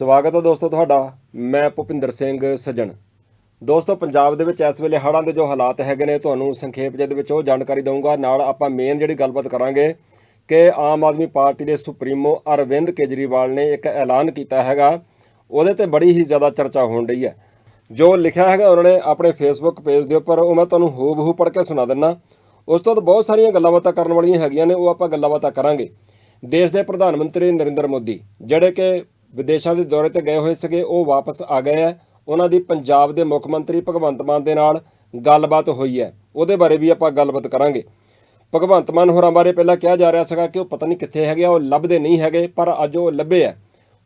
ਸਵਾਗਤ ਹੈ ਦੋਸਤੋ ਤੁਹਾਡਾ, ਮੈਂ ਭੁਪਿੰਦਰ ਸਿੰਘ ਸੱਜਣ। ਦੋਸਤੋ, ਪੰਜਾਬ ਦੇ ਵਿੱਚ ਇਸ ਵੇਲੇ ਹੜ੍ਹਾਂ ਦੇ ਜੋ ਹਾਲਾਤ ਹੈਗੇ ਨੇ, ਤੁਹਾਨੂੰ ਸੰਖੇਪ ਜਿਹੇ ਦੇ ਵਿੱਚ ਉਹ ਜਾਣਕਾਰੀ ਦਊਂਗਾ। ਨਾਲ ਆਪਾਂ ਮੇਨ ਜਿਹੜੀ ਗੱਲਬਾਤ ਕਰਾਂਗੇ ਕਿ ਆਮ ਆਦਮੀ ਪਾਰਟੀ ਦੇ ਸੁਪਰੀਮੋ ਅਰਵਿੰਦ ਕੇਜਰੀਵਾਲ ਨੇ ਇੱਕ ਐਲਾਨ ਕੀਤਾ ਹੈਗਾ। ਉਹਦੇ ਤੇ ਬੜੀ ਹੀ ਜ਼ਿਆਦਾ ਚਰਚਾ ਹੋਣ ਰਹੀ ਹੈ। ਜੋ ਲਿਖਿਆ ਹੈਗਾ, ਉਹਨਾਂ ਨੇ ਆਪਣੇ ਫੇਸਬੁੱਕ ਪੇਜ ਦੇ ਉੱਪਰ, ਉਹ ਮੈਂ ਤੁਹਾਨੂੰ ਹੂਬਹੂ ਪੜ੍ਹ ਕੇ ਸੁਣਾ ਦਿੰਨਾ ਉਸ ਤੋਂ ਬਾਅਦ ਬਹੁਤ ਸਾਰੀਆਂ ਗੱਲਾਂ ਬਾਤਾਂ ਕਰਨ ਵਾਲੀਆਂ ਹੈਗੀਆਂ ਨੇ, ਉਹ ਆਪਾਂ ਗੱਲਾਂ ਬਾਤਾਂ ਕਰਾਂਗੇ। ਦੇਸ਼ ਦੇ ਪ੍ਰਧਾਨ ਮੰਤਰੀ ਨਰਿੰਦਰ ਮੋਦੀ, ਜਿਹੜੇ ਕਿ ਵਿਦੇਸ਼ਾਂ ਦੇ ਦੌਰੇ ਤੇ ਗਏ ਹੋਏ ਸੀਗੇ, ਉਹ ਵਾਪਸ ਆ ਗਏ ਆ ਉਹਨਾਂ ਦੀ ਪੰਜਾਬ ਦੇ ਮੁੱਖ ਮੰਤਰੀ ਭਗਵੰਤ ਮਾਨ ਦੇ ਨਾਲ ਗੱਲਬਾਤ ਹੋਈ ਹੈ। ਉਹਦੇ ਬਾਰੇ ਵੀ ਆਪਾਂ ਗੱਲਬਾਤ ਕਰਾਂਗੇ। ਭਗਵੰਤ ਮਾਨ ਹੋਰਾਂ ਬਾਰੇ ਪਹਿਲਾਂ ਕਿਹਾ ਜਾ ਰਿਹਾ ਸੀਗਾ ਕਿ ਉਹ ਪਤਾ ਨਹੀਂ ਕਿੱਥੇ ਹੈਗੇ ਆ, ਉਹ ਲੱਭਦੇ ਨਹੀਂ ਹੈਗੇ, ਪਰ ਅੱਜ ਉਹ ਲੱਭੇ ਆ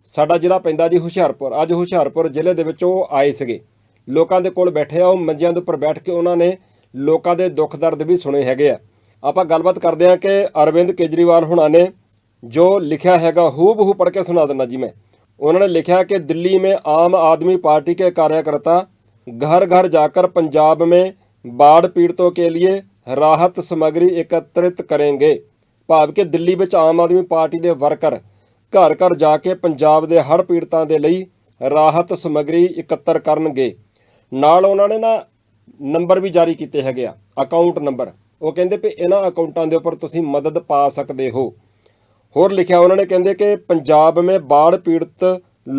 ਸਾਡਾ ਜ਼ਿਲ੍ਹਾ ਪੈਂਦਾ ਜੀ ਹੁਸ਼ਿਆਰਪੁਰ। ਅੱਜ ਹੁਸ਼ਿਆਰਪੁਰ ਜ਼ਿਲ੍ਹੇ ਦੇ ਵਿੱਚ ਉਹ ਆਏ ਸੀਗੇ। ਲੋਕਾਂ ਦੇ ਕੋਲ ਬੈਠੇ ਆ, ਉਹ ਮੰਜਿਆਂ ਦੇ ਉੱਪਰ ਬੈਠ ਕੇ ਉਹਨਾਂ ਨੇ ਲੋਕਾਂ ਦੇ ਦੁੱਖ ਦਰਦ ਵੀ ਸੁਣੇ ਹੈਗੇ ਆ। ਆਪਾਂ ਗੱਲਬਾਤ ਕਰਦੇ ਹਾਂ ਕਿ ਅਰਵਿੰਦ ਕੇਜਰੀਵਾਲ ਹੁਣਾਂ ਨੇ ਜੋ ਲਿਖਿਆ ਹੈਗਾ, ਹੂਬਹੂ ਪੜ੍ਹ ਕੇ ਸੁਣਾ ਦਿੰਦਾ ਜੀ ਮੈਂ। ਉਹਨਾਂ ਨੇ ਲਿਖਿਆ कि दिल्ली में आम आदमी पार्टी के कार्यकर्ता घर घर जाकर पंजाब में बाढ़ पीड़ितों के लिए राहत सामग्री एकत्रित करेंगे ਭਾਵ ਕਿ ਦਿੱਲੀ ਵਿੱਚ ਆਮ ਆਦਮੀ ਪਾਰਟੀ ਦੇ ਵਰਕਰ ਘਰ ਘਰ ਜਾ ਕੇ ਪੰਜਾਬ ਦੇ ਹੜ੍ਹ ਪੀੜਤਾਂ ਦੇ ਲਈ ਰਾਹਤ ਸਮੱਗਰੀ ਇਕੱਤਰ ਕਰਨਗੇ ਨਾਲ ਉਹਨਾਂ ਨੇ ਨਾ ਨੰਬਰ ਵੀ ਜਾਰੀ ਕੀਤੇ ਹੈਗੇ ਆ ਅਕਾਊਂਟ ਨੰਬਰ ਉਹ ਕਹਿੰਦੇ ਵੀ ਇਹਨਾਂ ਅਕਾਊਂਟਾਂ ਦੇ ਉੱਪਰ ਤੁਸੀਂ ਮਦਦ ਪਾ ਸਕਦੇ ਹੋ और लिखा उन्होंने कहते कि पंजाब में बाढ़ पीड़ित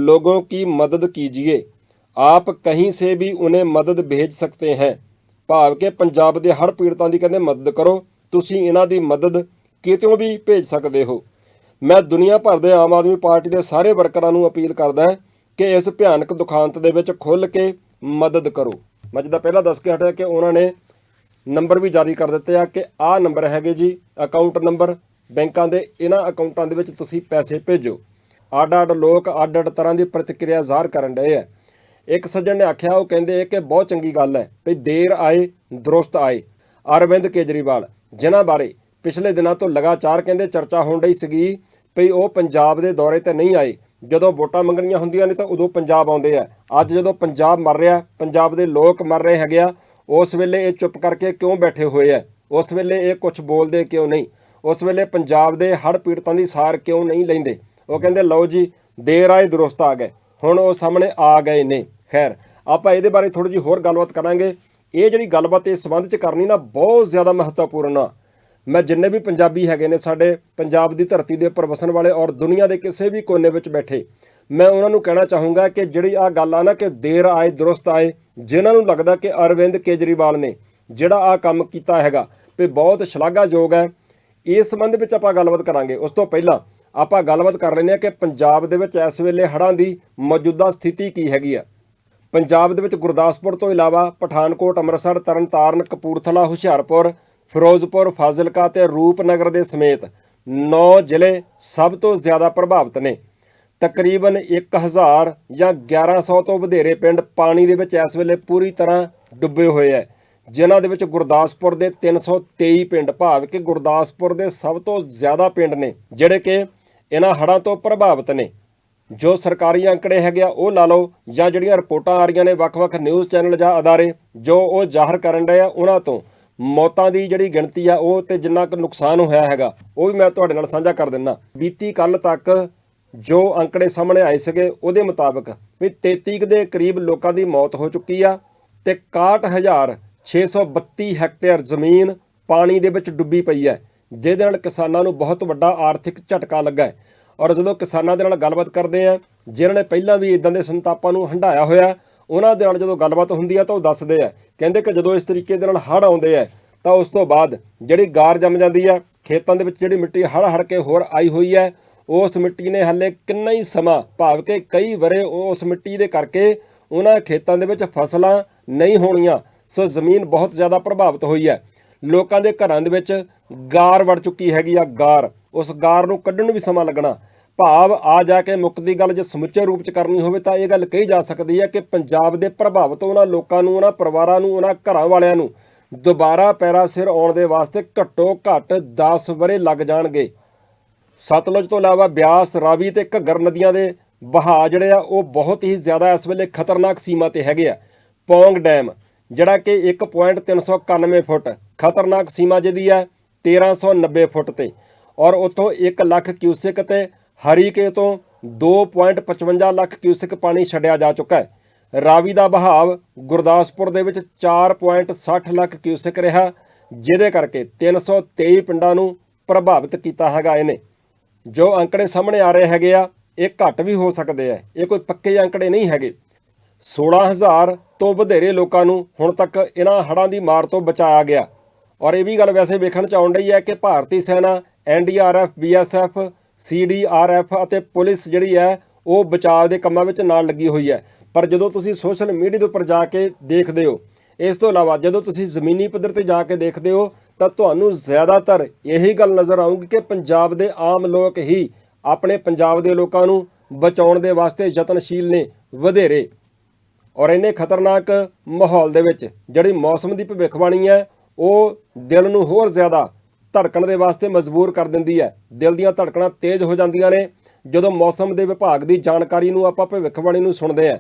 लोगों की मदद कीजिए आप कहीं से भी उन्हें मदद भेज सकते हैं ਭਾਵ ਕਿ ਪੰਜਾਬ ਦੇ ਹੜ੍ਹ ਪੀੜਤਾਂ ਦੀ ਕਹਿੰਦੇ ਮਦਦ ਕਰੋ ਤੁਸੀਂ ਇਹਨਾਂ ਦੀ ਮਦਦ ਕਿਤੋਂ ਵੀ ਭੇਜ ਸਕਦੇ ਹੋ ਮੈਂ ਦੁਨੀਆ ਭਰ ਦੇ ਆਮ ਆਦਮੀ ਪਾਰਟੀ ਦੇ ਸਾਰੇ ਵਰਕਰਾਂ ਨੂੰ ਅਪੀਲ ਕਰਦਾ ਹਾਂ ਕਿ ਇਸ ਭਿਆਨਕ ਦੁਖਾਂਤ ਦੇ ਵਿੱਚ ਖੁੱਲ੍ਹ ਕੇ ਮਦਦ ਕਰੋ ਮੈਂ ਜਿੱਦਾਂ ਪਹਿਲਾਂ ਦੱਸ ਕੇ ਹਟਿਆ ਕਿ ਉਹਨਾਂ ਨੇ ਨੰਬਰ ਵੀ ਜਾਰੀ ਕਰ ਦਿੱਤੇ ਆ ਕਿ ਆਹ ਨੰਬਰ ਹੈਗੇ ਜੀ ਅਕਾਊਂਟ ਨੰਬਰ ਬੈਂਕਾਂ ਦੇ ਇਹਨਾਂ ਅਕਾਊਂਟਾਂ ਦੇ ਵਿੱਚ ਤੁਸੀਂ ਪੈਸੇ ਭੇਜੋ। ਅੱਡ ਅੱਡ ਲੋਕ ਅੱਡ ਅੱਡ ਤਰ੍ਹਾਂ ਦੀ ਪ੍ਰਤੀਕਿਰਿਆ ਜ਼ਾਹਰ ਕਰਨ ਡਏ ਆ। ਇੱਕ ਸੱਜਣ ਨੇ ਆਖਿਆ, ਉਹ ਕਹਿੰਦੇ ਕਿ ਬਹੁਤ ਚੰਗੀ ਗੱਲ ਹੈ ਵੀ ਦੇਰ ਆਏ, ਦਰੁਸਤ ਆਏ। ਅਰਵਿੰਦ ਕੇਜਰੀਵਾਲ, ਜਿਨ੍ਹਾਂ ਬਾਰੇ ਪਿਛਲੇ ਦਿਨਾਂ ਤੋਂ ਲਗਾਤਾਰ ਕਹਿੰਦੇ ਚਰਚਾ ਹੋਣ ਰਹੀ ਸੀਗੀ ਵੀ ਉਹ ਪੰਜਾਬ ਦੇ ਦੌਰੇ ਤੇ ਨਹੀਂ ਆਏ। ਜਦੋਂ ਵੋਟਾਂ ਮੰਗਣੀਆਂ ਹੁੰਦੀਆਂ ਨੇ ਤਾਂ ਉਦੋਂ ਪੰਜਾਬ ਆਉਂਦੇ ਆ। ਅੱਜ ਜਦੋਂ ਪੰਜਾਬ ਮਰ ਰਿਹਾ, ਪੰਜਾਬ ਦੇ ਲੋਕ ਮਰ ਰਹੇ ਹੈਗੇ ਆ, ਉਸ ਵੇਲੇ ਇਹ ਚੁੱਪ ਕਰਕੇ ਕਿਉਂ ਬੈਠੇ ਹੋਏ ਆ? ਉਸ ਵੇਲੇ ਇਹ ਕੁਝ ਬੋਲਦੇ ਕਿਉਂ ਨਹੀਂ? ਉਸ ਵੇਲੇ ਪੰਜਾਬ ਦੇ ਹੜ੍ਹ ਪੀੜਤਾਂ ਦੀ ਸਾਰ ਕਿਉਂ ਨਹੀਂ ਲੈਂਦੇ? ਉਹ ਕਹਿੰਦੇ, ਲਓ ਜੀ, ਦੇਰ ਆਏ ਦਰੁਸਤ ਆ ਗਏ, ਹੁਣ ਉਹ ਸਾਹਮਣੇ ਆ ਗਏ ਨੇ। ਖੈਰ, ਆਪਾਂ ਇਹਦੇ ਬਾਰੇ ਥੋੜੀ ਜਿਹੀ ਹੋਰ ਗੱਲਬਾਤ ਕਰਾਂਗੇ। ਇਹ ਜਿਹੜੀ ਗੱਲਬਾਤ ਇਸ ਸੰਬੰਧ 'ਚ ਕਰਨੀ ਨਾ, ਬਹੁਤ ਜ਼ਿਆਦਾ ਮਹੱਤਵਪੂਰਨ ਆ। ਮੈਂ ਜਿੰਨੇ ਵੀ ਪੰਜਾਬੀ ਹੈਗੇ ਨੇ, ਸਾਡੇ ਪੰਜਾਬ ਦੀ ਧਰਤੀ ਦੇ ਉੱਪਰ ਵਸਣ ਵਾਲੇ ਔਰ ਦੁਨੀਆ ਦੇ ਕਿਸੇ ਵੀ ਕੋਨੇ ਵਿੱਚ ਬੈਠੇ, ਮੈਂ ਉਹਨਾਂ ਨੂੰ ਕਹਿਣਾ ਚਾਹੂੰਗਾ ਕਿ ਜਿਹੜੀ ਆ ਗੱਲ ਆ ਨਾ ਕਿ ਦੇਰ ਆਏ, ਦਰੁਸਤ ਆਏ, ਜਿਨ੍ਹਾਂ ਨੂੰ ਲੱਗਦਾ ਕਿ ਅਰਵਿੰਦ ਕੇਜਰੀਵਾਲ ਨੇ ਜਿਹੜਾ ਆ ਕੰਮ ਕੀਤਾ ਹੈਗਾ, ਵੀ ਬਹੁਤ ਸ਼ਲਾਘਾਯੋਗ ਹੈ। ਇਸ ਸੰਬੰਧ ਵਿੱਚ ਆਪਾਂ ਗੱਲਬਾਤ ਕਰਾਂਗੇ। ਉਸ ਤੋਂ ਪਹਿਲਾਂ ਆਪਾਂ ਗੱਲਬਾਤ ਕਰ ਲੈਂਦੇ ਹਾਂ ਕਿ ਪੰਜਾਬ ਦੇ ਵਿੱਚ ਇਸ ਵੇਲੇ ਹੜ੍ਹਾਂ ਦੀ ਮੌਜੂਦਾ ਸਥਿਤੀ ਕੀ ਹੈਗੀ ਆ। ਪੰਜਾਬ ਦੇ ਵਿੱਚ ਗੁਰਦਾਸਪੁਰ ਤੋਂ ਇਲਾਵਾ ਪਠਾਨਕੋਟ, ਅੰਮ੍ਰਿਤਸਰ, ਤਰਨਤਾਰਨ, ਕਪੂਰਥਲਾ, ਹੁਸ਼ਿਆਰਪੁਰ, ਫਿਰੋਜ਼ਪੁਰ, ਫਾਜ਼ਿਲਕਾ ਤੇ ਰੂਪਨਗਰ ਦੇ ਸਮੇਤ 9 ਜ਼ਿਲ੍ਹੇ ਸਭ ਤੋਂ ਜ਼ਿਆਦਾ ਪ੍ਰਭਾਵਿਤ ਨੇ। ਤਕਰੀਬਨ 1000 ਜਾਂ 1100 ਤੋਂ ਵਧੇਰੇ ਪਿੰਡ ਪਾਣੀ ਦੇ ਵਿੱਚ ਇਸ ਵੇਲੇ ਪੂਰੀ ਤਰ੍ਹਾਂ ਡੁੱਬੇ ਹੋਏ ਹੈ ਜਿਨ੍ਹਾਂ ਦੇ ਵਿੱਚ ਗੁਰਦਾਸਪੁਰ ਦੇ 323 ਪਿੰਡ ਭਾਵ ਕਿ ਗੁਰਦਾਸਪੁਰ ਦੇ ਸਭ ਤੋਂ ਜ਼ਿਆਦਾ ਪਿੰਡ ਨੇ, ਜਿਹੜੇ ਕਿ ਇਹਨਾਂ ਹੜ੍ਹਾਂ ਤੋਂ ਪ੍ਰਭਾਵਿਤ ਨੇ। ਜੋ ਸਰਕਾਰੀ ਅੰਕੜੇ ਹੈਗੇ ਆ, ਉਹ ਲਾ ਲਓ, ਜਾਂ ਜਿਹੜੀਆਂ ਰਿਪੋਰਟਾਂ ਆ ਰਹੀਆਂ ਨੇ ਵੱਖ-ਵੱਖ ਨਿਊਜ਼ ਚੈਨਲ ਜਾਂ ਅਦਾਰੇ, ਜੋ ਉਹ ਜ਼ਾਹਰ ਕਰਨ ਡਏ ਆ ਉਹਨਾਂ ਤੋਂ। ਮੌਤਾਂ ਦੀ ਜਿਹੜੀ ਗਿਣਤੀ ਆ, ਉਹ ਤੇ ਜਿੰਨਾ ਕੁ ਨੁਕਸਾਨ ਹੋਇਆ ਹੈਗਾ, ਉਹ ਵੀ ਮੈਂ ਤੁਹਾਡੇ ਨਾਲ ਸਾਂਝਾ ਕਰ ਦਿੰਨਾ। ਬੀਤੀ ਕੱਲ ਤੱਕ ਜੋ ਅੰਕੜੇ ਸਾਹਮਣੇ ਆਏ ਸੀਗੇ, ਉਹਦੇ ਮੁਤਾਬਕ ਵੀ 33 ਕੁ ਦੇ ਕਰੀਬ ਲੋਕਾਂ ਦੀ ਮੌਤ ਹੋ ਚੁੱਕੀ ਆ ਤੇ 61632 ਹੈਕਟੇਅਰ ਜ਼ਮੀਨ ਪਾਣੀ ਦੇ ਵਿੱਚ ਡੁੱਬੀ ਪਈ ਹੈ, ਜਿਹਦੇ ਨਾਲ ਕਿਸਾਨਾਂ ਨੂੰ ਬਹੁਤ ਵੱਡਾ ਆਰਥਿਕ ਝਟਕਾ ਲੱਗਾ ਹੈ। ਔਰ ਜਦੋਂ ਕਿਸਾਨਾਂ ਦੇ ਨਾਲ ਗੱਲਬਾਤ ਕਰਦੇ ਆ ਜਿਨ੍ਹਾਂ ਨੇ ਪਹਿਲਾਂ ਵੀ ਇਦਾਂ ਦੇ ਸੰਤਾਪਾਂ ਨੂੰ ਹੰਢਾਇਆ ਹੋਇਆ, ਉਹਨਾਂ ਦੇ ਨਾਲ ਜਦੋਂ ਗੱਲਬਾਤ ਹੁੰਦੀ ਆ ਤਾਂ ਉਹ ਦੱਸਦੇ ਆ ਕਹਿੰਦੇ ਕਿ ਜਦੋਂ ਇਸ ਤਰੀਕੇ ਦੇ ਨਾਲ ਹੜ੍ਹ ਆਉਂਦੇ ਆ ਤਾਂ ਉਸ ਤੋਂ ਬਾਅਦ ਜਿਹੜੀ ਗਾਰ ਜੰਮ ਜਾਂਦੀ ਆ ਖੇਤਾਂ ਦੇ ਵਿੱਚ ਜਿਹੜੀ ਮਿੱਟੀ ਹੜ੍ਹ ਹੜ ਕੇ ਹੋਰ ਆਈ ਹੋਈ ਹੈ, ਉਸ ਮਿੱਟੀ ਨੇ ਹੱਲੇ ਕਿੰਨਾ ਹੀ ਸਮਾਂ, ਭਾਵ ਕਿ ਕਈ ਵਰੇ ਉਸ ਮਿੱਟੀ ਦੇ ਕਰਕੇ ਉਹਨਾਂ ਖੇਤਾਂ ਦੇ ਵਿੱਚ ਫਸਲਾਂ ਨਹੀਂ ਹੋਣੀਆਂ। ਸੋ ਜ਼ਮੀਨ ਬਹੁਤ ਜ਼ਿਆਦਾ ਪ੍ਰਭਾਵਿਤ ਹੋਈ ਹੈ। ਲੋਕਾਂ ਦੇ ਘਰਾਂ ਦੇ ਵਿੱਚ ਗਾਰ ਵੜ ਚੁੱਕੀ ਹੈਗੀ ਆ ਗਾਰ। ਉਸ ਗਾਰ ਨੂੰ ਕੱਢਣ ਨੂੰ ਵੀ ਸਮਾਂ ਲੱਗਣਾ। ਭਾਵ ਆ ਜਾ ਕੇ ਮੁਕਤੀ ਗੱਲ ਜੇ ਸਮੁੱਚੇ ਰੂਪ ਚ ਕਰਨੀ ਹੋਵੇ ਤਾਂ ਇਹ ਗੱਲ ਕਹੀ ਜਾ ਸਕਦੀ ਹੈ ਕਿ ਪੰਜਾਬ ਦੇ ਪ੍ਰਭਾਵਿਤ ਉਹਨਾਂ ਲੋਕਾਂ ਨੂੰ, ਉਹਨਾਂ ਪਰਿਵਾਰਾਂ ਨੂੰ, ਉਹਨਾਂ ਘਰਾਂ ਵਾਲਿਆਂ ਨੂੰ ਦੁਬਾਰਾ ਪੈਰਾ ਸਿਰ ਆਉਣ ਦੇ ਵਾਸਤੇ ਘੱਟੋ ਘੱਟ 10 ਵਰੇ ਲੱਗ ਜਾਣਗੇ। ਸਤਲੁਜ ਤੋਂ ਇਲਾਵਾ ਬਿਆਸ, ਰਾਵੀ ਤੇ ਘੱਗਰ ਨਦੀਆਂ ਦੇ ਵਹਾਅ ਜਿਹੜੇ ਆ ਉਹ ਬਹੁਤ ਹੀ ਜ਼ਿਆਦਾ ਇਸ ਵੇਲੇ ਖਤਰਨਾਕ ਸੀਮਾ ਤੇ ਹੈਗੇ ਆ। ਪੌਂਗ ਡੈਮ। ਜਿਹੜਾ ਕਿ 1.391 ਫੁੱਟ ਖਤਰਨਾਕ ਸੀਮਾ ਜਿਹਦੀ ਹੈ 1390 ਫੁੱਟ ਤੇ। ਔਰ ਉੱਥੋਂ 1 ਲੱਖ ਕਿਊਸਿਕ ਤੇ ਹਰੀਕੇ ਤੋਂ 2.55 ਲੱਖ ਕਿਊਸਿਕ ਪਾਣੀ ਛੱਡਿਆ ਜਾ ਚੁੱਕਾ ਹੈ। ਰਾਵੀ ਦਾ ਬਹਾਵ ਗੁਰਦਾਸਪੁਰ ਦੇ ਵਿੱਚ 4.60 ਲੱਖ ਕਿਊਸਿਕ ਰਿਹਾ, ਜਿਹਦੇ ਕਰਕੇ 323 ਪਿੰਡਾਂ ਨੂੰ ਪ੍ਰਭਾਵਿਤ ਕੀਤਾ ਹੈਗਾ ਇਹਨੇ। ਜੋ ਅੰਕੜੇ ਸਾਹਮਣੇ ਆ ਰਹੇ ਹੈਗੇ ਆ, ਇਹ ਘੱਟ ਵੀ ਹੋ ਸਕਦੇ ਆ। ਇਹ ਕੋਈ ਪੱਕੇ ਅੰਕੜੇ ਨਹੀਂ ਹੈਗੇ। 16000 ਤੋਂ ਵਧੇਰੇ ਲੋਕਾਂ ਨੂੰ ਹੁਣ ਤੱਕ ਇਹਨਾਂ ਹੜ੍ਹਾਂ ਦੀ ਮਾਰ ਤੋਂ ਬਚਾਇਆ ਗਿਆ। ਔਰ ਇਹ ਵੀ ਗੱਲ ਵੈਸੇ ਵੇਖਣ ਚ ਆਉਣ ਰਹੀ ਹੈ ਕਿ ਭਾਰਤੀ ਸੈਨਾ ਐਨਡੀਆਰਐਫ ਬੀਐਸਐਫ ਸੀਡੀਆਰਐਫ ਅਤੇ ਪੁਲਿਸ ਜਿਹੜੀ ਹੈ, ਉਹ ਬਚਾਅ ਦੇ ਕੰਮਾਂ ਵਿੱਚ ਨਾਲ ਲੱਗੀ ਹੋਈ ਹੈ। ਪਰ ਜਦੋਂ ਤੁਸੀਂ ਸੋਸ਼ਲ ਮੀਡੀਆ ਦੇ ਉੱਪਰ ਜਾ ਕੇ ਦੇਖਦੇ ਹੋ, ਇਸ ਤੋਂ ਇਲਾਵਾ ਜਦੋਂ ਤੁਸੀਂ ਜ਼ਮੀਨੀ ਪੱਧਰ ਤੇ ਜਾ ਕੇ ਦੇਖਦੇ ਹੋ, ਤਾਂ ਤੁਹਾਨੂੰ ਜ਼ਿਆਦਾਤਰ ਇਹੀ ਗੱਲ ਨਜ਼ਰ ਆਊਗੀ ਕਿ ਪੰਜਾਬ ਦੇ ਆਮ ਲੋਕ ਹੀ ਆਪਣੇ ਪੰਜਾਬ ਦੇ ਲੋਕਾਂ ਨੂੰ ਬਚਾਉਣ ਦੇ ਵਾਸਤੇ ਯਤਨਸ਼ੀਲ ਨੇ ਵਧੇਰੇ। ਔਰ ਇੰਨੇ ਖਤਰਨਾਕ ਮਾਹੌਲ ਦੇ ਵਿੱਚ ਜਿਹੜੀ ਮੌਸਮ ਦੀ ਭਵਿੱਖਬਾਣੀ ਹੈ, ਉਹ ਦਿਲ ਨੂੰ ਹੋਰ ਜ਼ਿਆਦਾ ਧੜਕਣ ਦੇ ਵਾਸਤੇ ਮਜਬੂਰ ਕਰ ਦਿੰਦੀ ਹੈ। ਦਿਲ ਦੀਆਂ ਧੜਕਣਾਂ ਤੇਜ਼ ਹੋ ਜਾਂਦੀਆਂ ਨੇ। ਜਦੋਂ ਮੌਸਮ ਦੇ ਵਿਭਾਗ ਦੀ ਜਾਣਕਾਰੀ ਨੂੰ ਆਪਾਂ ਭਵਿੱਖਬਾਣੀ ਨੂੰ ਸੁਣਦੇ ਹਾਂ,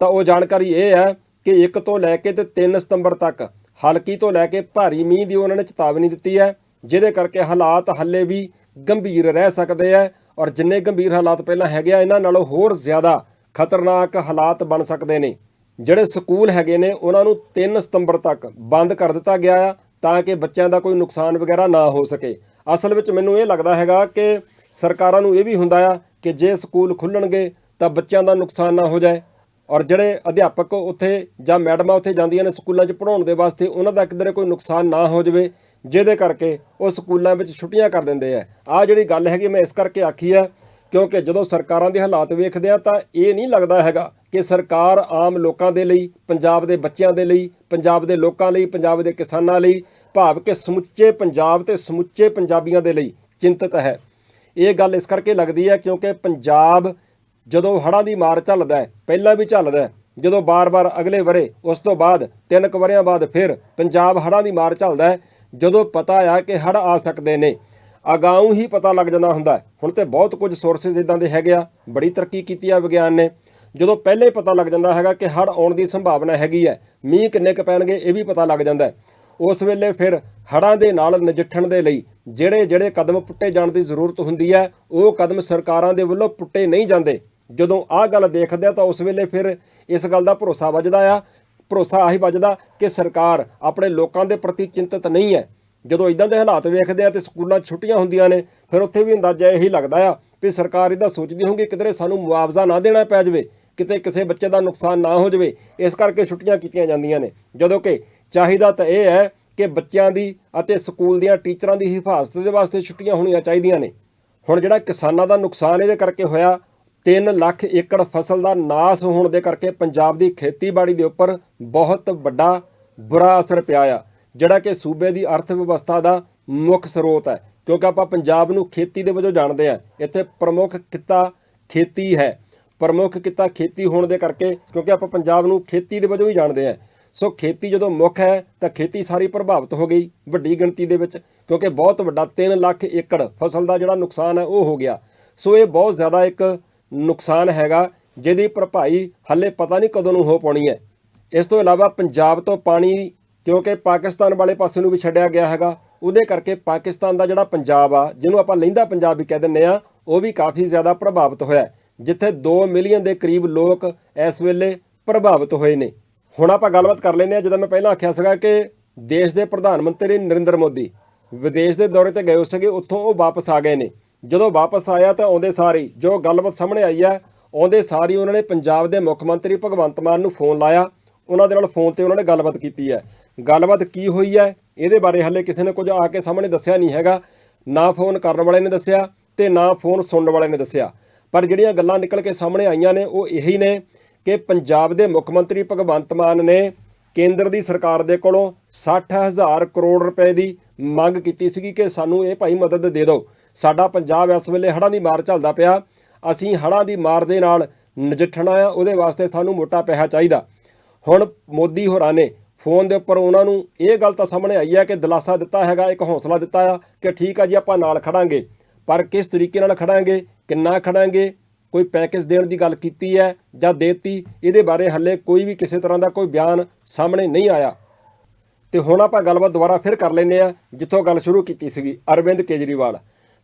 ਤਾਂ ਉਹ ਜਾਣਕਾਰੀ ਇਹ ਹੈ ਕਿ 1 ਤੋਂ ਲੈ ਕੇ ਤੇ 3 ਸਤੰਬਰ ਤੱਕ ਹਲਕੀ ਤੋਂ ਲੈ ਕੇ ਭਾਰੀ ਮੀਂਹ ਦੀ ਉਹਨਾਂ ਨੇ ਚੇਤਾਵਨੀ ਦਿੱਤੀ ਹੈ, ਜਿਹਦੇ ਕਰਕੇ ਹਾਲਾਤ ਹੱਲੇ ਵੀ ਗੰਭੀਰ ਰਹਿ ਸਕਦੇ ਆ ਔਰ ਜਿੰਨੇ ਗੰਭੀਰ ਹਾਲਾਤ ਪਹਿਲਾਂ ਹੈਗੇ ਆ, ਇਹਨਾਂ ਨਾਲੋਂ ਹੋਰ ਜ਼ਿਆਦਾ ਖਤਰਨਾਕ ਹਾਲਾਤ ਬਣ ਸਕਦੇ ਨੇ। ਜਿਹੜੇ ਸਕੂਲ ਹੈਗੇ ਨੇ, ਉਹਨਾਂ ਨੂੰ 3 ਸਤੰਬਰ ਤੱਕ ਬੰਦ ਕਰ ਦਿੱਤਾ ਗਿਆ ਆ ਤਾਂ ਕਿ ਬੱਚਿਆਂ ਦਾ ਕੋਈ ਨੁਕਸਾਨ ਵਗੈਰਾ ਨਾ ਹੋ ਸਕੇ। ਅਸਲ ਵਿੱਚ ਮੈਨੂੰ ਇਹ ਲੱਗਦਾ ਹੈਗਾ ਕਿ ਸਰਕਾਰਾਂ ਨੂੰ ਇਹ ਵੀ ਹੁੰਦਾ ਆ ਕਿ ਜੇ ਸਕੂਲ ਖੁੱਲਣਗੇ ਤਾਂ ਬੱਚਿਆਂ ਦਾ ਨੁਕਸਾਨ ਨਾ ਹੋ ਜਾਏ। ਔਰ ਜਿਹੜੇ ਅਧਿਆਪਕ ਉੱਥੇ ਜਾਂ ਮੈਡਮਾਂ ਉੱਥੇ ਜਾਂਦੀਆਂ ਨੇ ਸਕੂਲਾਂ 'ਚ ਪੜ੍ਹਾਉਣ ਦੇ ਵਾਸਤੇ, ਉਹਨਾਂ ਦਾ ਕਿਧਰੇ ਕੋਈ ਨੁਕਸਾਨ ਨਾ ਹੋ ਜਾਵੇ, ਜਿਹਦੇ ਕਰਕੇ ਉਹ ਸਕੂਲਾਂ ਵਿੱਚ ਛੁੱਟੀਆਂ ਕਰ ਦਿੰਦੇ ਆ। ਆ ਜਿਹੜੀ ਗੱਲ ਹੈਗੀ, ਮੈਂ ਇਸ ਕਰਕੇ ਆਖੀ ਹੈ ਕਿਉਂਕਿ ਜਦੋਂ ਸਰਕਾਰਾਂ ਦੇ ਹਾਲਾਤ ਵੇਖਦੇ ਆ ਤਾਂ ਇਹ ਨਹੀਂ ਲੱਗਦਾ ਹੈਗਾ ਕਿ ਸਰਕਾਰ ਆਮ ਲੋਕਾਂ ਦੇ ਲਈ, ਪੰਜਾਬ ਦੇ ਬੱਚਿਆਂ ਦੇ ਲਈ, ਪੰਜਾਬ ਦੇ ਲੋਕਾਂ ਲਈ, ਪੰਜਾਬ ਦੇ ਕਿਸਾਨਾਂ ਲਈ, ਭਾਵ ਕਿ ਸਮੁੱਚੇ ਪੰਜਾਬ ਤੇ ਸਮੁੱਚੇ ਪੰਜਾਬੀਆਂ ਦੇ ਲਈ ਚਿੰਤਤ ਹੈ। ਇਹ ਗੱਲ ਇਸ ਕਰਕੇ ਲੱਗਦੀ ਹੈ ਕਿਉਂਕਿ ਪੰਜਾਬ ਜਦੋਂ ਹੜ੍ਹਾਂ ਦੀ ਮਾਰ ਝੱਲਦਾ ਹੈ, ਪਹਿਲਾਂ ਵੀ ਝੱਲਦਾ ਹੈ, ਜਦੋਂ ਬਾਰ-ਬਾਰ ਅਗਲੇ ਵਰੇ ਉਸ ਤੋਂ ਬਾਅਦ, ਤਿੰਨ ਕੁ ਵਰਿਆਂ ਬਾਅਦ ਫਿਰ ਪੰਜਾਬ ਹੜ੍ਹਾਂ ਦੀ ਮਾਰ ਝੱਲਦਾ ਹੈ, ਜਦੋਂ ਪਤਾ ਆ ਕਿ ਹੜ੍ਹ ਆ ਸਕਦੇ ਨੇ। ਅਗਾਊਂ ਹੀ ਪਤਾ ਲੱਗ ਜਾਂਦਾ ਹੁੰਦਾ ਹੁਣ ਤੇ ਬਹੁਤ ਕੁਝ ਸੋਰਸਸ ਇਦਾਂ ਦੇ ਹੈਗੇ ਆ, ਬੜੀ ਤਰੱਕੀ ਕੀਤੀ ਆ ਵਿਗਿਆਨ ਨੇ। ਜਦੋਂ ਪਹਿਲੇ ਪਤਾ ਲੱਗ ਜਾਂਦਾ ਹੈਗਾ ਕਿ ਹੜ੍ਹ ਆਉਣ ਦੀ ਸੰਭਾਵਨਾ ਹੈਗੀ ਹੈ, ਮੀਂਹ ਕਿੰਨੇ ਕੁ ਪੈਣਗੇ ਇਹ ਵੀ ਪਤਾ ਲੱਗ ਜਾਂਦਾ ਉਸ ਵੇਲੇ ਫਿਰ ਹੜ੍ਹਾਂ ਦੇ ਨਾਲ ਨਜਿੱਠਣ ਦੇ ਲਈ ਜਿਹੜੇ ਜਿਹੜੇ ਕਦਮ ਪੁੱਟੇ ਜਾਣ ਦੀ ਜ਼ਰੂਰਤ ਹੁੰਦੀ ਹੈ, ਉਹ ਕਦਮ ਸਰਕਾਰਾਂ ਦੇ ਵੱਲੋਂ ਪੁੱਟੇ ਨਹੀਂ ਜਾਂਦੇ। ਜਦੋਂ ਆਹ ਗੱਲ ਦੇਖਦੇ ਆ ਤਾਂ ਉਸ ਵੇਲੇ ਫਿਰ ਇਸ ਗੱਲ ਦਾ ਭਰੋਸਾ ਵੱਜਦਾ ਆ। ਭਰੋਸਾ ਆਹੀ ਵੱਜਦਾ ਕਿ ਸਰਕਾਰ ਆਪਣੇ ਲੋਕਾਂ ਦੇ ਪ੍ਰਤੀ ਚਿੰਤਤ ਨਹੀਂ ਹੈ। ਜਦੋਂ ਇਦਾਂ ਦੇ ਹਾਲਾਤ ਵੇਖਦੇ ਆ ਤੇ ਸਕੂਲਾਂ 'ਚ ਛੁੱਟੀਆਂ ਹੁੰਦੀਆਂ ਨੇ, ਫਿਰ ਉੱਥੇ ਵੀ ਅੰਦਾਜ਼ਾ ਇਹੀ ਲੱਗਦਾ ਆ ਵੀ ਸਰਕਾਰ ਇਹਦਾ ਸੋਚਦੀ ਹੋਊਗੀ ਕਿਧਰੇ ਸਾਨੂੰ ਮੁਆਵਜ਼ਾ ਨਾ ਦੇਣਾ ਪੈ ਜਾਵੇ, ਕਿਤੇ ਕਿਸੇ ਬੱਚੇ ਦਾ ਨੁਕਸਾਨ ਨਾ ਹੋ ਜਾਵੇ, ਇਸ ਕਰਕੇ ਛੁੱਟੀਆਂ ਕੀਤੀਆਂ ਜਾਂਦੀਆਂ ਨੇ। ਜਦੋਂ ਕਿ ਚਾਹੀਦਾ ਤਾਂ ਇਹ ਹੈ ਕਿ ਬੱਚਿਆਂ ਦੀ ਅਤੇ ਸਕੂਲ ਦੀਆਂ ਟੀਚਰਾਂ ਦੀ ਹਿਫਾਜ਼ਤ ਦੇ ਵਾਸਤੇ ਛੁੱਟੀਆਂ ਹੋਣੀਆਂ ਚਾਹੀਦੀਆਂ ਨੇ। ਹੁਣ ਜਿਹੜਾ ਕਿਸਾਨਾਂ ਦਾ ਨੁਕਸਾਨ ਇਹਦੇ ਕਰਕੇ ਹੋਇਆ 3 ਲੱਖ ਏਕੜ ਫਸਲ ਦਾ ਨਾਸ ਹੋਣ ਦੇ ਕਰਕੇ ਪੰਜਾਬ ਦੀ ਖੇਤੀਬਾੜੀ ਦੇ ਉੱਪਰ ਬਹੁਤ ਵੱਡਾ ਬੁਰਾ ਅਸਰ ਪਿਆ ਆ। ਜਿਹੜਾ ਕਿ ਸੂਬੇ ਦੀ ਅਰਥ ਵਿਵਸਥਾ ਦਾ ਮੁੱਖ ਸਰੋਤ ਹੈ, ਕਿਉਂਕਿ ਆਪਾਂ ਪੰਜਾਬ ਨੂੰ ਖੇਤੀ ਦੇ ਵਜੋਂ ਜਾਣਦੇ ਆ ਇੱਥੇ ਪ੍ਰਮੁੱਖ ਕਿੱਤਾ ਖੇਤੀ ਹੈ। ਪ੍ਰਮੁੱਖ ਕਿੱਤਾ ਖੇਤੀ ਹੋਣ ਦੇ ਕਰਕੇ, ਕਿਉਂਕਿ ਆਪਾਂ ਪੰਜਾਬ ਨੂੰ ਖੇਤੀ ਦੇ ਵਜੋਂ ਹੀ ਜਾਣਦੇ ਆ ਸੋ ਖੇਤੀ ਜਦੋਂ ਮੁੱਖ ਹੈ, ਤਾਂ ਖੇਤੀ ਸਾਰੀ ਪ੍ਰਭਾਵਿਤ ਹੋ ਗਈ ਵੱਡੀ ਗਿਣਤੀ ਦੇ ਵਿੱਚ, ਕਿਉਂਕਿ ਬਹੁਤ ਵੱਡਾ 3 ਲੱਖ ਏਕੜ ਫਸਲ ਦਾ ਜਿਹੜਾ ਨੁਕਸਾਨ ਹੈ, ਉਹ ਹੋ ਗਿਆ। ਸੋ ਇਹ ਬਹੁਤ ਜ਼ਿਆਦਾ ਇੱਕ ਨੁਕਸਾਨ ਹੈਗਾ, ਜਿਹਦੀ ਭਰਪਾਈ ਹੱਲੇ ਪਤਾ ਨਹੀਂ ਕਦੋਂ ਨੂੰ ਹੋ ਪਾਉਣੀ ਹੈ। ਇਸ ਤੋਂ ਇਲਾਵਾ ਪੰਜਾਬ ਤੋਂ ਪਾਣੀ ਕਿਉਂਕਿ ਪਾਕਿਸਤਾਨ ਵਾਲੇ ਪਾਸੇ ਨੂੰ ਵੀ ਛੱਡਿਆ ਗਿਆ ਹੈਗਾ। ਉਹਦੇ ਕਰਕੇ ਪਾਕਿਸਤਾਨ ਦਾ ਜਿਹੜਾ ਪੰਜਾਬ ਆ, ਜਿਹਨੂੰ ਆਪਾਂ ਲਹਿੰਦਾ ਪੰਜਾਬ ਵੀ ਕਹਿ ਦਿੰਦੇ ਆ, ਉਹ ਵੀ ਕਾਫੀ ਜ਼ਿਆਦਾ ਪ੍ਰਭਾਵਿਤ ਹੋਇਆ ਜਿੱਥੇ 2 ਮਿਲੀਅਨ ਦੇ ਕਰੀਬ ਲੋਕ ਇਸ ਵੇਲੇ ਪ੍ਰਭਾਵਿਤ ਹੋਏ ਨੇ। ਹੁਣ ਆਪਾਂ ਗੱਲਬਾਤ ਕਰ ਲੈਂਦੇ ਆ ਜਦੋਂ ਮੈਂ ਪਹਿਲਾਂ ਆਖਿਆ ਸੀਗਾ ਕਿ ਦੇਸ਼ ਦੇ ਪ੍ਰਧਾਨ ਮੰਤਰੀ ਨਰਿੰਦਰ ਮੋਦੀ ਵਿਦੇਸ਼ ਦੇ ਦੌਰੇ ਤੇ ਗਏ ਹੋ ਸੀਗੇ, ਉੱਥੋਂ ਉਹ ਵਾਪਸ ਆ ਗਏ ਨੇ। ਜਦੋਂ ਵਾਪਸ ਆਇਆ ਤਾਂ ਆਉਂਦੇ ਸਾਰੀ ਜੋ ਗੱਲਬਾਤ ਸਾਹਮਣੇ ਆਈ ਹੈ, ਆਉਂਦੇ ਸਾਰੀ ਉਹਨਾਂ ਨੇ ਪੰਜਾਬ ਦੇ ਮੁੱਖ ਮੰਤਰੀ ਭਗਵੰਤ ਮਾਨ ਨੂੰ ਫੋਨ ਲਾਇਆ ਉਹਨਾਂ ਦੇ ਨਾਲ ਫੋਨ ਤੇ ਉਹਨਾਂ ਨੇ ਗੱਲਬਾਤ ਕੀਤੀ ਹੈ। ਗੱਲਬਾਤ ਕੀ ਹੋਈ ਹੈ? ਇਹਦੇ ਬਾਰੇ ਹੱਲੇ ਕਿਸੇ ਨੇ ਕੁਝ ਆ ਕੇ ਸਾਹਮਣੇ ਦੱਸਿਆ ਨਹੀਂ ਹੈਗਾ। ਨਾ ਫੋਨ ਕਰਨ ਵਾਲੇ ਨੇ ਦੱਸਿਆ ਤੇ ਨਾ ਫੋਨ ਸੁਣਨ ਵਾਲੇ ਨੇ ਦੱਸਿਆ। ਪਰ ਜਿਹੜੀਆਂ ਗੱਲਾਂ ਨਿਕਲ ਕੇ ਸਾਹਮਣੇ ਆਈਆਂ ਨੇ, ਉਹ ਇਹੀ ਨੇ ਕਿ ਪੰਜਾਬ ਦੇ ਮੁੱਖ ਮੰਤਰੀ ਭਗਵੰਤ ਮਾਨ ਨੇ ਕੇਂਦਰ ਦੀ ਸਰਕਾਰ ਦੇ ਕੋਲੋਂ 60000 ਕਰੋੜ ਰੁਪਏ ਦੀ ਮੰਗ ਕੀਤੀ ਸੀਗੀ ਕਿ ਸਾਨੂੰ ਇਹ ਭਾਈ ਮਦਦ ਦੇ ਦਿਓ। ਸਾਡਾ ਪੰਜਾਬ ਇਸ ਵੇਲੇ ਹੜ੍ਹਾਂ ਦੀ ਮਾਰ ਚੱਲਦਾ ਪਿਆ। ਅਸੀਂ ਹੜ੍ਹਾਂ ਦੀ ਮਾਰ ਦੇ ਨਾਲ ਨਜਿੱਠਣਾ ਆ, ਉਹਦੇ ਵਾਸਤੇ ਸਾਨੂੰ ਮੋਟਾ ਪੈਸਾ ਚਾਹੀਦਾ। ਹੁਣ ਮੋਦੀ ਹੋਰਾਂ ਨੇ ਫੋਨ ਦੇ ਉੱਪਰ ਉਹਨਾਂ ਨੂੰ ਇਹ ਗੱਲ ਤਾਂ ਸਾਹਮਣੇ ਆਈ ਹੈ ਕਿ ਦਿਲਾਸਾ ਦਿੱਤਾ ਹੈਗਾ, ਇੱਕ ਹੌਸਲਾ ਦਿੱਤਾ ਆ ਕਿ ਠੀਕ ਆ ਜੀ, ਆਪਾਂ ਨਾਲ ਖੜਾਂਗੇ। ਪਰ ਕਿਸ ਤਰੀਕੇ ਨਾਲ ਖੜਾਂਗੇ, ਕਿੰਨਾ ਖੜਾਂਗੇ, ਕੋਈ ਪੈਕੇਜ ਦੇਣ ਦੀ ਗੱਲ ਕੀਤੀ ਹੈ ਜਾਂ ਦੇਤੀ, ਇਹਦੇ ਬਾਰੇ ਹੱਲੇ ਕੋਈ ਵੀ ਕਿਸੇ ਤਰ੍ਹਾਂ ਦਾ ਕੋਈ ਬਿਆਨ ਸਾਹਮਣੇ ਨਹੀਂ ਆਇਆ। ਤੇ ਹੁਣ ਆਪਾਂ ਗੱਲਬਾਤ ਦੁਬਾਰਾ ਫਿਰ ਕਰ ਲੈਂਦੇ ਆ ਜਿੱਥੋਂ ਗੱਲ ਸ਼ੁਰੂ ਕੀਤੀ ਸੀਗੀ, ਅਰਵਿੰਦ ਕੇਜਰੀਵਾਲ।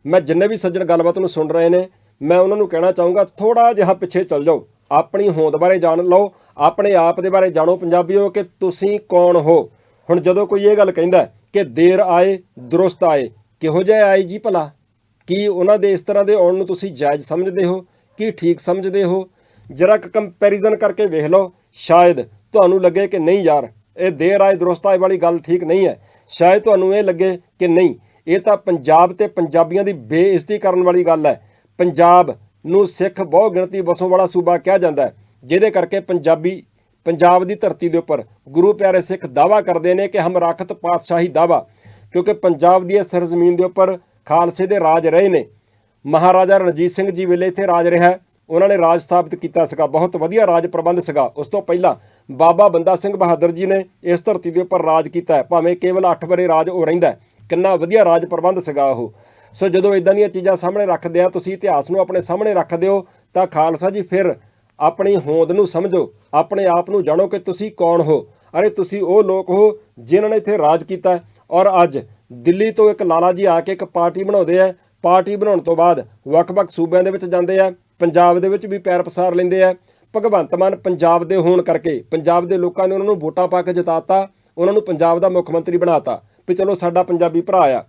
ਮੈਂ ਜਿੰਨੇ ਵੀ ਸੱਜਣ ਗੱਲਬਾਤ ਨੂੰ ਸੁਣ ਰਹੇ ਨੇ, ਮੈਂ ਉਹਨਾਂ ਨੂੰ ਕਹਿਣਾ ਚਾਹੂੰਗਾ ਥੋੜਾ ਜਿਹਾ ਪਿੱਛੇ ਚੱਲ ਜਾਓ। ਆਪਣੀ ਹੋਂਦ ਬਾਰੇ ਜਾਣ ਲਓ, ਆਪਣੇ ਆਪ ਦੇ ਬਾਰੇ ਜਾਣੋ ਪੰਜਾਬੀਓ ਕਿ ਤੁਸੀਂ ਕੌਣ ਹੋ? ਹੁਣ ਜਦੋਂ ਕੋਈ ਇਹ ਗੱਲ ਕਹਿੰਦਾ ਕਿ ਦੇਰ ਆਏ, ਦਰੁਸਤ ਆਏ, ਕਿਹੋ ਜਿਹਾ ਆਏ ਜੀ ਭਲਾ? ਕੀ ਉਹਨਾਂ ਦੇ ਇਸ ਤਰ੍ਹਾਂ ਦੇ ਆਉਣ ਨੂੰ ਤੁਸੀਂ ਜਾਇਜ਼ ਸਮਝਦੇ ਹੋ? ਕੀ ਠੀਕ ਸਮਝਦੇ ਹੋ? ਜਰਾ ਕੰਪੈਰੀਜ਼ਨ ਕਰਕੇ ਵੇਖ ਲਓ, ਸ਼ਾਇਦ ਤੁਹਾਨੂੰ ਲੱਗੇ ਕਿ ਨਹੀਂ ਯਾਰ, ਇਹ ਦੇਰ ਆਏ, ਦਰੁਸਤ ਆਏ ਵਾਲੀ ਗੱਲ ਠੀਕ ਨਹੀਂ ਹੈ। ਸ਼ਾਇਦ ਤੁਹਾਨੂੰ ਇਹ ਲੱਗੇ ਕਿ ਨਹੀਂ, ਇਹ ਤਾਂ ਪੰਜਾਬ ਤੇ ਪੰਜਾਬੀਆਂ ਦੀ ਬੇਇੱਜ਼ਤੀ ਕਰਨ ਵਾਲੀ ਗੱਲ ਹੈ। ਪੰਜਾਬ ਨੂੰ ਸਿੱਖ ਬਹੁ ਗਿਣਤੀ ਵਸੋਂ ਵਾਲਾ ਸੂਬਾ ਕਿਹਾ ਜਾਂਦਾ ਹੈ, ਜਿਹਦੇ ਕਰਕੇ ਪੰਜਾਬੀ, ਪੰਜਾਬ ਦੀ ਧਰਤੀ ਦੇ ਉੱਪਰ ਗੁਰੂ ਪਿਆਰੇ ਸਿੱਖ ਦਾਵਾ ਕਰਦੇ ਨੇ ਕਿ ਹਮ ਰਾਖਤ ਪਾਤਸ਼ਾਹੀ ਦਾਵਾ ਕਿਉਂਕਿ ਪੰਜਾਬ ਦੀ ਇਸ ਸਰਜ਼ਮੀਨ ਦੇ ਉੱਪਰ ਖਾਲਸੇ ਦੇ ਰਾਜ ਰਹੇ ਨੇ। ਮਹਾਰਾਜਾ ਰਣਜੀਤ ਸਿੰਘ ਜੀ ਵੇਲੇ ਇੱਥੇ ਰਾਜ ਰਿਹਾ ਉਹਨਾਂ ਨੇ ਰਾਜ ਸਥਾਪਿਤ ਕੀਤਾ ਸੀਗਾ, ਬਹੁਤ ਵਧੀਆ ਰਾਜ ਪ੍ਰਬੰਧ ਸੀਗਾ। ਉਸ ਤੋਂ ਪਹਿਲਾਂ ਬਾਬਾ ਬੰਦਾ ਸਿੰਘ ਬਹਾਦਰ ਜੀ ਨੇ ਇਸ ਧਰਤੀ ਦੇ ਉੱਪਰ ਰਾਜ ਕੀਤਾ ਭਾਵੇਂ ਕੇਵਲ 8 ਬਰੇ ਰਾਜ ਉਹ ਰਹਿੰਦਾ ਕਿੰਨਾ ਵਧੀਆ ਰਾਜ ਪ੍ਰਬੰਧ ਸੀਗਾ ਉਹ। ਸੋ ਜਦੋਂ ਇਦਾਂ ਦੀਆਂ ਚੀਜ਼ਾਂ ਸਾਹਮਣੇ ਰੱਖਦੇ ਆ, ਤੁਸੀਂ ਇਤਿਹਾਸ ਨੂੰ ਆਪਣੇ ਸਾਹਮਣੇ ਰੱਖਦੇ ਹੋ, ਤਾਂ ਖਾਲਸਾ ਜੀ ਫਿਰ ਆਪਣੀ ਹੋਂਦ ਨੂੰ ਸਮਝੋ, ਆਪਣੇ ਆਪ ਨੂੰ ਜਾਣੋ ਕਿ ਤੁਸੀਂ ਕੌਣ ਹੋ। ਅਰੇ ਤੁਸੀਂ ਉਹ ਲੋਕ ਹੋ ਜਿਨ੍ਹਾਂ ਨੇ ਇੱਥੇ ਰਾਜ ਕੀਤਾ ਔਰ ਅੱਜ ਦਿੱਲੀ ਤੋਂ ਇੱਕ ਲਾਲਾ ਜੀ ਆ ਕੇ ਇੱਕ ਪਾਰਟੀ ਬਣਾਉਂਦੇ ਆ। ਪਾਰਟੀ ਬਣਾਉਣ ਤੋਂ ਬਾਅਦ ਵੱਖ-ਵੱਖ ਸੂਬਿਆਂ ਦੇ ਵਿੱਚ ਜਾਂਦੇ ਆ, ਪੰਜਾਬ ਦੇ ਵਿੱਚ ਵੀ ਪੈਰ ਪਸਾਰ ਲੈਂਦੇ ਆ। ਭਗਵੰਤ ਮਾਨ ਪੰਜਾਬ ਦੇ ਹੋਣ ਕਰਕੇ, ਪੰਜਾਬ ਦੇ ਲੋਕਾਂ ਨੇ ਉਹਨਾਂ ਨੂੰ ਵੋਟਾਂ ਪਾ ਕੇ ਜਿਤਾਤਾ, ਉਹਨਾਂ ਨੂੰ ਪੰਜਾਬ ਦਾ ਮੁੱਖ ਮੰਤਰੀ ਬਣਾਤਾ, ਵੀ ਚਲੋ ਸਾਡਾ ਪੰਜਾਬੀ ਭਰਾ ਆ।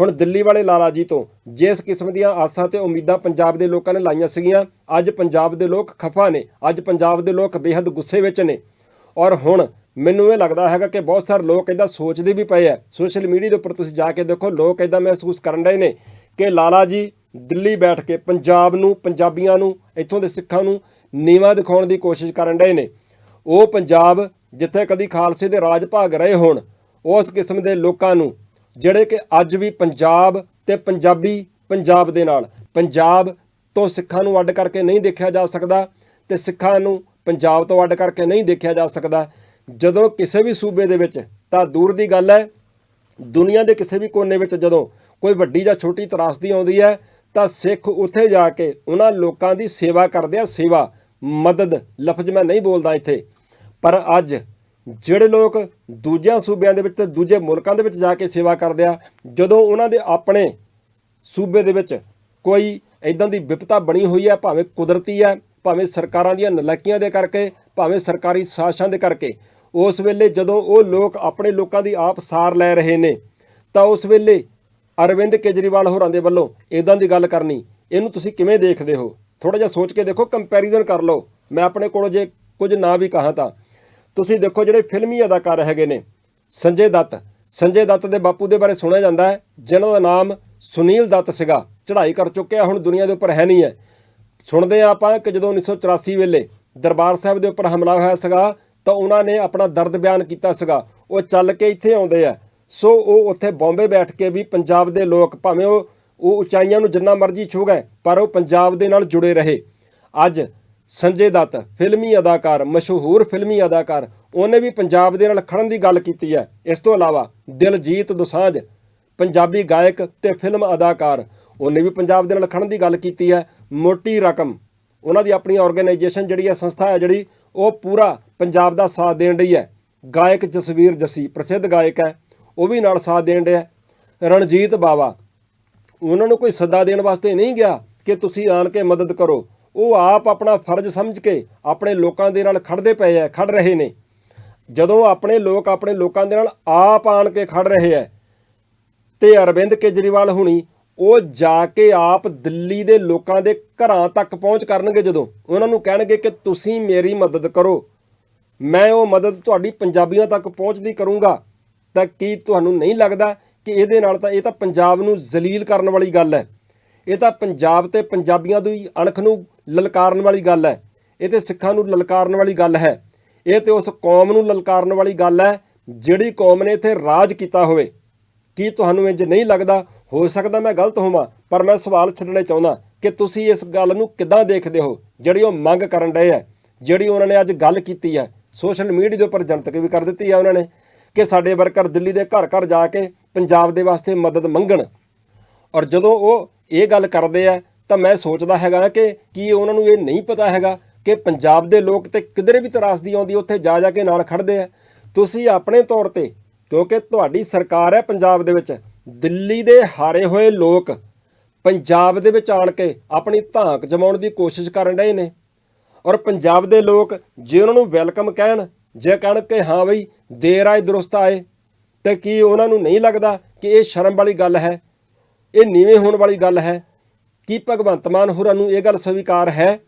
ਹੁਣ ਦਿੱਲੀ ਵਾਲੇ ਲਾਲਾ ਜੀ ਤੋਂ। ਜਿਸ ਕਿਸਮ ਦੀਆਂ ਆਸਾਂ ਤੇ ਉਮੀਦਾਂ ਪੰਜਾਬ ਦੇ ਲੋਕਾਂ ਨੇ ਲਾਈਆਂ ਸੀਗੀਆਂ, ਅੱਜ ਪੰਜਾਬ ਦੇ ਲੋਕ ਖਫਾ ਨੇ। ਅੱਜ ਪੰਜਾਬ ਦੇ ਲੋਕ ਬੇਹੱਦ ਗੁੱਸੇ ਵਿੱਚ ਨੇ। ਔਰ ਹੁਣ ਮੈਨੂੰ ਇਹ ਲੱਗਦਾ ਹੈਗਾ ਕਿ ਬਹੁਤ ਸਾਰੇ ਲੋਕ ਇਦਾਂ ਸੋਚਦੇ ਵੀ ਪਏ ਆ। ਸੋਸ਼ਲ ਮੀਡੀਆ ਦੇ ਉੱਪਰ ਤੁਸੀਂ ਜਾ ਕੇ ਦੇਖੋ, ਲੋਕ ਇਦਾਂ ਮਹਿਸੂਸ ਕਰਨ ਰਹੇ ਨੇ ਕਿ ਲਾਲਾ ਜੀ ਦਿੱਲੀ ਬੈਠ ਕੇ ਪੰਜਾਬ ਨੂੰ, ਪੰਜਾਬੀਆਂ ਨੂੰ, ਇੱਥੋਂ ਦੇ ਸਿੱਖਾਂ ਨੂੰ ਨੀਵਾ ਦਿਖਾਉਣ ਦੀ ਕੋਸ਼ਿਸ਼ ਕਰਨ ਰਹੇ ਨੇ। ਉਹ ਪੰਜਾਬ ਜਿੱਥੇ ਕਦੀ ਖਾਲਸੇ ਦੇ ਰਾਜ ਭਾਗ ਰਹੇ ਹੋਣ, ਉਸ ਕਿਸਮ ਦੇ ਲੋਕਾਂ ਨੂੰ ਜਿਹੜੇ ਕਿ ਅੱਜ ਵੀ ਪੰਜਾਬ ਤੇ ਪੰਜਾਬੀ ਪੰਜਾਬ ਦੇ ਨਾਲ, ਪੰਜਾਬ ਤੋਂ ਸਿੱਖਾਂ ਨੂੰ ਅੱਡ ਕਰਕੇ ਨਹੀਂ ਦੇਖਿਆ ਜਾ ਸਕਦਾ ਤੇ ਸਿੱਖਾਂ ਨੂੰ ਪੰਜਾਬ ਤੋਂ ਅੱਡ ਕਰਕੇ ਨਹੀਂ ਦੇਖਿਆ ਜਾ ਸਕਦਾ। ਜਦੋਂ ਕਿਸੇ ਵੀ ਸੂਬੇ ਦੇ ਵਿੱਚ, ਤਾਂ ਦੂਰ ਦੀ ਗੱਲ ਹੈ, ਦੁਨੀਆ ਦੇ ਕਿਸੇ ਵੀ ਕੋਨੇ ਵਿੱਚ ਜਦੋਂ ਕੋਈ ਵੱਡੀ ਜਾਂ ਛੋਟੀ ਤਰਾਸਦੀ ਆਉਂਦੀ ਹੈ, ਤਾਂ ਸਿੱਖ ਉੱਥੇ ਜਾ ਕੇ ਉਹਨਾਂ ਲੋਕਾਂ ਦੀ ਸੇਵਾ ਕਰਦੇ ਆ, ਸੇਵਾ, ਮਦਦ, ਲਫ਼ਜ਼ ਮੈਂ ਨਹੀਂ ਬੋਲਦਾ ਇੱਥੇ। ਪਰ ਅੱਜ ਜਿਹੜੇ ਲੋਕ ਦੂਜਿਆਂ ਸੂਬਿਆਂ ਦੇ ਵਿੱਚ ਤੇ ਦੂਜੇ ਮੁਲਕਾਂ ਦੇ ਵਿੱਚ ਜਾ ਕੇ ਸੇਵਾ ਕਰਦੇ ਆ, ਜਦੋਂ ਉਹਨਾਂ ਦੇ ਆਪਣੇ ਸੂਬੇ ਦੇ ਵਿੱਚ ਕੋਈ ਇਦਾਂ ਦੀ ਵਿਪਤਾ ਬਣੀ ਹੋਈ ਹੈ, ਭਾਵੇਂ ਕੁਦਰਤੀ ਹੈ, ਭਾਵੇਂ ਸਰਕਾਰਾਂ ਦੀਆਂ ਨਲਾਇਕੀਆਂ ਦੇ ਕਰਕੇ, ਭਾਵੇਂ ਸਰਕਾਰੀ ਸਾਸ਼ਾਂ ਦੇ ਕਰਕੇ, ਉਸ ਵੇਲੇ ਜਦੋਂ ਉਹ ਲੋਕ ਆਪਣੇ ਲੋਕਾਂ ਦੀ ਆਪ ਸਾਰ ਲੈ ਰਹੇ ਨੇ, ਤਾਂ ਉਸ ਵੇਲੇ ਅਰਵਿੰਦ ਕੇਜਰੀਵਾਲ ਹੋਰਾਂ ਦੇ ਵੱਲੋਂ ਇਦਾਂ ਦੀ ਗੱਲ ਕਰਨੀ, ਇਹਨੂੰ ਤੁਸੀਂ ਕਿਵੇਂ ਦੇਖਦੇ ਹੋ? ਥੋੜਾ ਜਿਹਾ ਸੋਚ ਕੇ ਦੇਖੋ, ਕੰਪੈਰੀਜ਼ਨ ਕਰ ਲਓ। ਮੈਂ ਆਪਣੇ ਕੋਲੋਂ ਜੇ ਕੁਝ ਨਾ ਵੀ ਕਹਾਂ ਤਾਂ। ਤੁਸੀਂ ਦੇਖੋ ਜਿਹੜੇ ਫਿਲਮੀ ਅਦਾਕਾਰ ਹੈਗੇ ਨੇ, ਸੰਜੇ ਦੱਤ। ਸੰਜੇ ਦੱਤ ਦੇ ਬਾਪੂ ਦੇ ਬਾਰੇ ਸੁਣਿਆ ਜਾਂਦਾ ਹੈ, ਜਿਨ੍ਹਾਂ ਦਾ ਨਾਮ ਸੁਨੀਲ ਦੱਤ ਸੀਗਾ। ਚੜ੍ਹਾਈ ਕਰ ਚੁੱਕਿਆ, ਹੁਣ ਦੁਨੀਆ ਦੇ ਉੱਪਰ ਹੈ ਨਹੀਂ ਹੈ। ਸੁਣਦੇ ਆ ਆਪਾਂ ਕਿ ਜਦੋਂ 1984 ਵੇਲੇ ਦਰਬਾਰ ਸਾਹਿਬ ਦੇ ਉੱਪਰ ਹਮਲਾ ਹੋਇਆ ਸੀਗਾ, ਤਾਂ ਉਹਨਾਂ ਨੇ ਆਪਣਾ ਦਰਦ ਬਿਆਨ ਕੀਤਾ ਸੀਗਾ। ਉਹ ਚੱਲ ਕੇ ਇੱਥੇ ਆਉਂਦੇ ਆ। ਸੋ ਉਹ ਉੱਥੇ ਬੰਬੇ ਬੈਠ ਕੇ ਵੀ ਪੰਜਾਬ ਦੇ ਲੋਕ, ਭਾਵੇਂ ਉਹ ਉਹ ਉਚਾਈਆਂ ਨੂੰ ਜਿੰਨਾ ਮਰਜ਼ੀ ਛੂ ਗਏ, ਪਰ ਉਹ ਪੰਜਾਬ ਦੇ ਨਾਲ ਜੁੜੇ ਰਹੇ। ਅੱਜ ਸੰਜੇ ਦੱਤ, ਫਿਲਮੀ ਅਦਾਕਾਰ, ਮਸ਼ਹੂਰ ਫਿਲਮੀ ਅਦਾਕਾਰ, ਉਹਨੇ ਵੀ ਪੰਜਾਬ ਦੇ ਨਾਲ ਖੜਨ ਦੀ ਗੱਲ ਕੀਤੀ ਹੈ। ਇਸ ਤੋਂ ਇਲਾਵਾ ਦਿਲਜੀਤ ਦੋਸਾਂਝ, ਪੰਜਾਬੀ ਗਾਇਕ ਤੇ ਫਿਲਮ ਅਦਾਕਾਰ, ਉਹਨੇ ਵੀ ਪੰਜਾਬ ਦੇ ਨਾਲ ਖੜਨ ਦੀ ਗੱਲ ਕੀਤੀ ਹੈ। ਮੋਟੀ ਰਕਮ, ਉਹਨਾਂ ਦੀ ਆਪਣੀ ਆਰਗੇਨਾਈਜੇਸ਼ਨ ਜਿਹੜੀ ਹੈ, ਸੰਸਥਾ ਹੈ ਜਿਹੜੀ, ਉਹ ਪੂਰਾ ਪੰਜਾਬ ਦਾ ਸਾਥ ਦੇਣ ਰਹੀ ਹੈ। ਗਾਇਕ ਜਸਵੀਰ ਜੱਸੀ, ਪ੍ਰਸਿੱਧ ਗਾਇਕ ਹੈ, ਉਹ ਵੀ ਨਾਲ ਸਾਥ ਦੇਣ ਰਿਹਾ ਰਣਜੀਤ ਬਾਵਾ, ਉਹਨਾਂ ਨੂੰ ਕੋਈ ਸੱਦਾ ਦੇਣ ਵਾਸਤੇ ਨਹੀਂ ਗਿਆ ਕਿ ਤੁਸੀਂ ਆਣ ਕੇ ਮਦਦ ਕਰੋ। ਉਹ ਆਪ ਆਪਣਾ ਫਰਜ਼ ਸਮਝ ਕੇ ਆਪਣੇ ਲੋਕਾਂ ਦੇ ਨਾਲ ਖੜਦੇ ਪਏ ਆ ਖੜ ਰਹੇ ਨੇ। ਜਦੋਂ ਆਪਣੇ ਲੋਕ ਆਪਣੇ ਲੋਕਾਂ ਦੇ ਨਾਲ ਆਪ ਆਣ ਕੇ ਖੜ ਰਹੇ ਆ ਤੇ ਅਰਵਿੰਦ ਕੇਜਰੀਵਾਲ ਹੁਣੀ ਉਹ ਜਾ ਕੇ ਆਪ ਦਿੱਲੀ ਦੇ ਲੋਕਾਂ ਦੇ ਘਰਾਂ ਤੱਕ ਪਹੁੰਚ ਕਰਨਗੇ ਜਦੋਂ। ਉਹਨਾਂ ਨੂੰ ਕਹਿਣਗੇ ਕਿ ਤੁਸੀਂ ਮੇਰੀ ਮਦਦ ਕਰੋ। ਮੈਂ ਉਹ ਮਦਦ ਤੁਹਾਡੀ ਪੰਜਾਬੀਆਂ ਤੱਕ ਪਹੁੰਚਦੀ ਕਰੂੰਗਾ। ਤਾਂ ਕੀ ਤੁਹਾਨੂੰ ਨਹੀਂ ਲੱਗਦਾ ਕਿ ਇਹਦੇ ਨਾਲ ਤਾਂ ਇਹ ਤਾਂ ਪੰਜਾਬ ਨੂੰ ਜ਼ਲੀਲ ਕਰਨ ਵਾਲੀ ਗੱਲ ਹੈ ਇਹ ਤਾਂ ਪੰਜਾਬ ਤੇ ਪੰਜਾਬੀਆਂ ਦੀ ਅਣਖ ਨੂੰ ਲਲਕਾਰਨ ਵਾਲੀ ਗੱਲ ਹੈ। ਇਹ ਤੇ ਸਿੱਖਾਂ ਨੂੰ ਲਲਕਾਰਨ ਵਾਲੀ ਗੱਲ ਹੈ। ਇਹ ਤੇ ਉਸ ਕੌਮ ਨੂੰ ਲਲਕਾਰਨ ਵਾਲੀ ਗੱਲ ਹੈ, ਜਿਹੜੀ ਕੌਮ ਨੇ ਇੱਥੇ ਰਾਜ ਕੀਤਾ ਹੋਵੇ। ਕੀ ਤੁਹਾਨੂੰ ਇੰਜ ਨਹੀਂ ਲੱਗਦਾ? ਹੋ ਸਕਦਾ ਮੈਂ ਗਲਤ ਹੋਵਾਂ, ਪਰ ਮੈਂ ਸਵਾਲ ਛੱਡਣੇ ਚਾਹੁੰਦਾ ਕਿ ਤੁਸੀਂ ਇਸ ਗੱਲ ਨੂੰ ਕਿੱਦਾਂ ਦੇਖਦੇ ਹੋ, ਜਿਹੜੀ ਉਹ ਮੰਗ ਕਰਨ ਡਏ ਹੈ, ਜਿਹੜੀ ਉਹਨਾਂ ਨੇ ਅੱਜ ਗੱਲ ਕੀਤੀ ਹੈ। ਸੋਸ਼ਲ ਮੀਡੀਆ ਦੇ ਉੱਪਰ ਜਨਤਕ ਵੀ ਕਰ ਦਿੱਤੀ ਹੈ ਉਹਨਾਂ ਨੇ ਕਿ ਸਾਡੇ ਵਰਕਰ ਦਿੱਲੀ ਦੇ ਘਰ ਘਰ ਜਾ ਕੇ ਪੰਜਾਬ ਦੇ ਵਾਸਤੇ ਮਦਦ ਮੰਗਣ। ਔਰ ਜਦੋਂ ਉਹ ਇਹ ਗੱਲ ਕਰਦੇ ਆ ਤਾਂ ਮੈਂ ਸੋਚਦਾ ਹੈਗਾ ਕਿ ਕੀ ਉਹਨਾਂ ਨੂੰ ਇਹ ਨਹੀਂ ਪਤਾ ਹੈਗਾ ਕਿ ਪੰਜਾਬ ਦੇ ਲੋਕ ਤੇ ਕਿਧਰੇ ਵੀ ਤਰਾਸਦੀ ਆਉਂਦੀ, ਉੱਥੇ ਜਾ ਜਾ ਕੇ ਨਾਲ ਖੜਦੇ ਆ। ਤੁਸੀਂ ਆਪਣੇ ਤੌਰ ਤੇ, ਕਿਉਂਕਿ ਤੁਹਾਡੀ ਸਰਕਾਰ ਹੈ ਪੰਜਾਬ ਦੇ ਵਿੱਚ, ਦਿੱਲੀ ਦੇ ਹਾਰੇ ਹੋਏ ਲੋਕ ਪੰਜਾਬ ਦੇ ਵਿੱਚ ਆਣ ਕੇ ਆਪਣੀ ਧਾਕ ਜਮਾਉਣ ਦੀ ਕੋਸ਼ਿਸ਼ ਕਰਨ ਰਹੇ ਨੇ। ਔਰ ਪੰਜਾਬ ਦੇ ਲੋਕ ਜੇ ਉਹਨਾਂ ਨੂੰ ਵੈਲਕਮ ਕਹਿਣ, ਜੇ ਕਹਿਣ ਕਿ ਹਾਂ ਬਈ, ਦੇਰ ਆਏ, ਦਰੁਸਤ ਆਏ, ਤੇ ਕੀ ਉਹਨਾਂ ਨੂੰ ਨਹੀਂ ਲੱਗਦਾ ਕਿ ਇਹ ਸ਼ਰਮ ਵਾਲੀ ਗੱਲ ਹੈ? ਇਹ ਨੀਵੇਂ ਹੋਣ ਵਾਲੀ ਗੱਲ ਹੈ? ਕੀ ਭਗਵੰਤ ਮਾਨ ਹੋਰਾਂ ਨੂੰ ਇਹ ਗੱਲ ਸਵੀਕਾਰ ਹੈ?